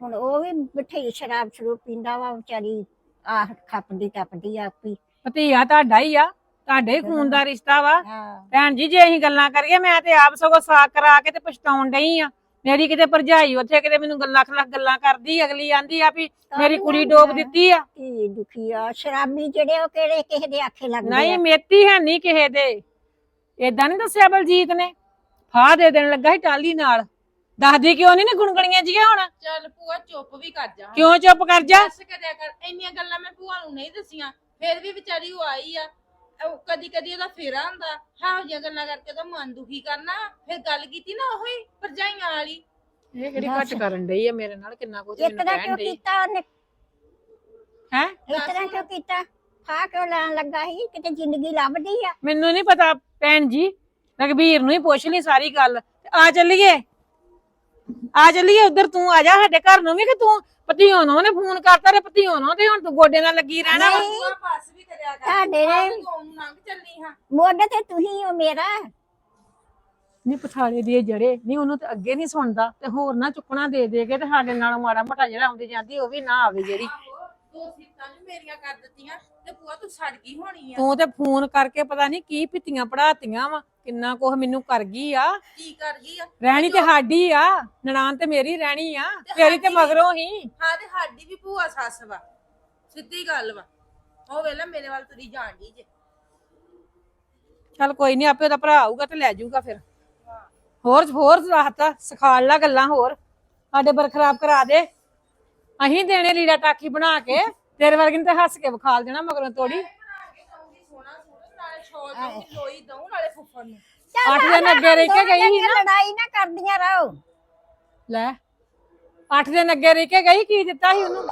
ਹੁਣ ਉਹ ਵੀ ਬਥੇਰੀ ਸ਼ਰਾਬ ਸ਼ਰੂਬ ਪੀਂਦਾ ਵਾ ਵਿਚਾਰੀ ਆਹ ਖੱਪਦੀ ਟੱਪਦੀ ਆਪੀ। ਭਤੀਆ ਤੁਹਾਡਾ ਹੀ ਆ ਤੁਹਾਡੇ ਹੀ ਖੂਨ ਦਾ ਰਿਸ਼ਤਾ ਵਾ। ਹਾਂ। ਭੈਣ ਜੀ ਜੇ ਅਸੀਂ ਗੱਲਾਂ ਕਰੀਏ ਮੈਂ ਤੇ ਆਪ ਸਗੋਂ ਸਾਕ ਕਰਾ ਕੇ ਤੇ ਪਛਤਾਉਣ ਡਈ ਆ। ਮੇਰੀ ਕਿਤੇ ਭਰਜਾਈ ਉੱਥੇ ਕਿਤੇ ਮੈਨੂੰ ਗੱਲਾਂ ਖਲਕ ਗੱਲਾਂ ਕਰਦੀ ਅਗਲੀ ਆਂਦੀ ਆ ਵੀ ਮੇਰੀ ਕੁੜੀ ਡੋਬ ਦਿੱਤੀ ਆ। ਕੀ ਦੁਖੀ ਆ ਸ਼ਰਾਬੀ ਜਿਹੜੇ ਉਹ ਕਿਹੜੇ ਕਿਸੇ ਦੇ ਆਖੇ ਲੱਗਦੇ ਨਹੀਂ ਮੇਤੀ ਹੈ ਨਹੀਂ ਕਿਸੇ ਦੇ। ਏਦਾਂ ਨਹੀਂ ਦੱਸਿਆ ਬਲਜੀਤ ਨੇ? ਫਾਹ ਦੇ ਦੇਣ ਲੱਗਾ ਸੀ ਟਾਲੀ ਨਾਲ। ਦੱਸਦੀ ਕਿਉਂ ਨਹੀਂ ਨੇ ਗੁਣਗਣੀਆਂ ਜੀਆਂ ਹੁਣ? ਚੱਲ ਭੂਆ ਚੁੱਪ ਵੀ ਕਰ ਜਾ। ਕਿਉਂ ਚੁੱਪ ਕਰ ਜਾ? ਦੱਸ ਕਰਿਆ ਕਰ। ਇੰਨੀਆਂ ਗੱਲਾਂ ਮੈਂ ਭੂਆ ਨੂੰ ਨਹੀਂ ਦੱਸੀਆਂ ਫਿਰ ਵੀ ਵਿਚਾਰੀ ਉਹ ਆਈ ਆ। ਕਦੀ ਕਦੀ ਉਹਦਾ ਫੇਰਾ ਹੁੰਦਾ ਇਹੋ ਜਿਹੀਆਂ ਗੱਲਾਂ ਕਰਕੇ ਉਹਦਾ ਮਨ ਦੁਖੀ ਕਰਨਾ ਫਿਰ ਗੱਲ ਕੀਤੀ ਨਾ ਉਹੀ ਭਰਜਾਈਆਂ ਵਾਲੀ। ਇਹ ਕਿਹੜੀ ਦੱਸ। ਘੱਟ ਕਰਨ ਡਈ ਆ ਮੇਰੇ ਨਾਲ ਕਿੰਨਾ ਕੁਝ ਇਸ ਤਰ੍ਹਾਂ ਕਿਉਂ ਕੀਤਾ ਉਹਨੇ। ਹੈ? ਇਸ ਤਰ੍ਹਾਂ ਕਿਉਂ ਕੀਤਾ ਫਾ ਕਿਉਂ ਲੈਣ ਲੱਗਾ ਸੀ ਕਿਤੇ ਜ਼ਿੰਦਗੀ ਲੱਭਦੀ ਆ। ਮੈਨੂੰ ਨਹੀਂ ਪਤਾ ਭੈਣ ਜੀ ਰਗਵੀਰ ਨੂੰ ਹੀ ਪੁੱਛ ਲਈ ਸਾਰੀ ਗੱਲ ਤੇ ਆ ਚੱਲੀਏ। ਆ ਚੱਲੀਏ ਉਧਰ ਤੂੰ ਆ ਜਾ ਸਾਡੇ ਘਰ ਨੂੰ ਵੀ ਕਿ ਤੂੰ ਪਤੀਓ ਨੂੰ ਨੇ ਫੋਨ ਕਰਤਾ ਤੇ ਪਤੀਓ ਨੂੰ ਤੇ ਹੁਣ ਤੂੰ ਗੋਡੇ ਨਾਲ ਲੱਗੀ ਰਹਿਣਾ ਵਾ। ਨਹੀਂ। ਪਾਸ ਵੀ ਕਰਿਆ ਕਰ। ਤੁਹਾਡੇ ਨੇ- ਤੂੰ ਲੰਘ ਚੱਲੀ ਹਾਂ। ਮੋਢੇ ਤੇ ਤੁਸੀਂ ਹੋ ਮੇਰਾ। ਨਹੀਂ ਪਥਾੜੇ ਦੀ ਇਹ ਜੜੇ ਨਹੀਂ ਉਹਨੂੰ ਤੇ ਅੱਗੇ ਨਹੀਂ ਸੁਣਦਾ ਤੇ ਹੋਰ ਨਾ ਚੁੱਕਣਾ ਦੇ ਦੇ ਕੇ ਤੇ ਸਾਡੇ ਨਾਲ ਮਾੜਾ ਮੋਟਾ ਜਿਹੜਾ ਆਉਂਦੀ ਜਾਂਦੀ ਉਹ ਵੀ ਨਾ ਆਵੇ ਜਿਹੜੀ। ਆਹੋ, ਦੋ ਸਿੱਤਾਂ ਵੀ ਮੇਰੀਆਂ ਕਰ ਦਿੱਤੀਆਂ ਤੇ ਭੂਆ ਤੂੰ ਸੜ ਗਈ ਹੋਣੀ ਆ। ਤੂੰ ਤੇ ਫੋਨ ਕਰਕੇ ਪਤਾ ਨਹੀਂ ਕੀ ਪਿੱਤੀਆਂ ਪੜਾਤੀਆਂ ਵਾ। ਕਿੰਨਾ ਕੁਝ ਮੈਨੂੰ ਕਰ ਗਈ ਆ। ਕੀ ਕਰ ਗਈ ਆ? ਰਹਿਣੀ ਤੇ ਸਾਡੀ ਆ ਨਨਾਣ ਤੇ ਮੇਰੀ ਰਹਿਣੀ ਆ ਤੇਰੀ ਤੇ ਮਗਰੋਂ ਹੀ। ਹਾਂ ਤੇ ਸਾਡੀ ਵੀ ਭੂਆ ਸੱਸ ਵਾ ਸਿੱਧੀ ਗੱਲ ਵਾ। ਉਹ ਵੇਲੇ ਮੇਰੇ ਵੱਲ ਤੁਰੀ ਜਾਣ ਦੀ ਜੇ। ਚੱਲ ਕੋਈ ਨਹੀਂ ਆਪੇ ਉਹਦਾ ਭਰਾ ਆਊਗਾ ਤੇ ਲੈ ਜਾਊਗਾ ਫਿਰ। ਹੋਰ ਹੋਰ ਰਾਹਤਾ ਸਿਖਾਲ ਲਾ ਗੱਲਾਂ ਹੋਰ। ਸਾਡੇ ਬਰਖਰਾਬ ਕਰਾ ਦੇ। ਅਸੀਂ ਦੇਣੇ ਲੀੜਾ ਟਾਕੀ ਬਣਾ ਕੇ ਤੇਰੇ ਵਰਗੇ ਨੂੰ ਤੇ ਹੱਸ ਕੇ ਵਿਖਾਲ ਦੇਣਾ ਮਗਰੋਂ ਤੋੜੀ। ਸੋਹਣਾ ਨਾਲੇ ਛੋਲ ਦਊਂਗੀ ਲੋਈ ਦਊਂ ਨਾਲੇ ਫੁੱਫੜ ਨੂੰ। ਚੱਲ ਅੱਠ ਦਿਨ ਅੱਗੇ ਰਹਿ ਕੇ ਗਈ ਸੀ ਨਾ। ਲੜਾਈ ਨਾ ਕਰਦੀਆਂ ਰਹੋ। ਲੈ ਅੱਠ ਦਿਨ ਅੱਗੇ ਰਹਿ ਕੇ ਗਈ ਕੀ ਦਿੱਤਾ ਸੀ ਉਹਨੂੰ?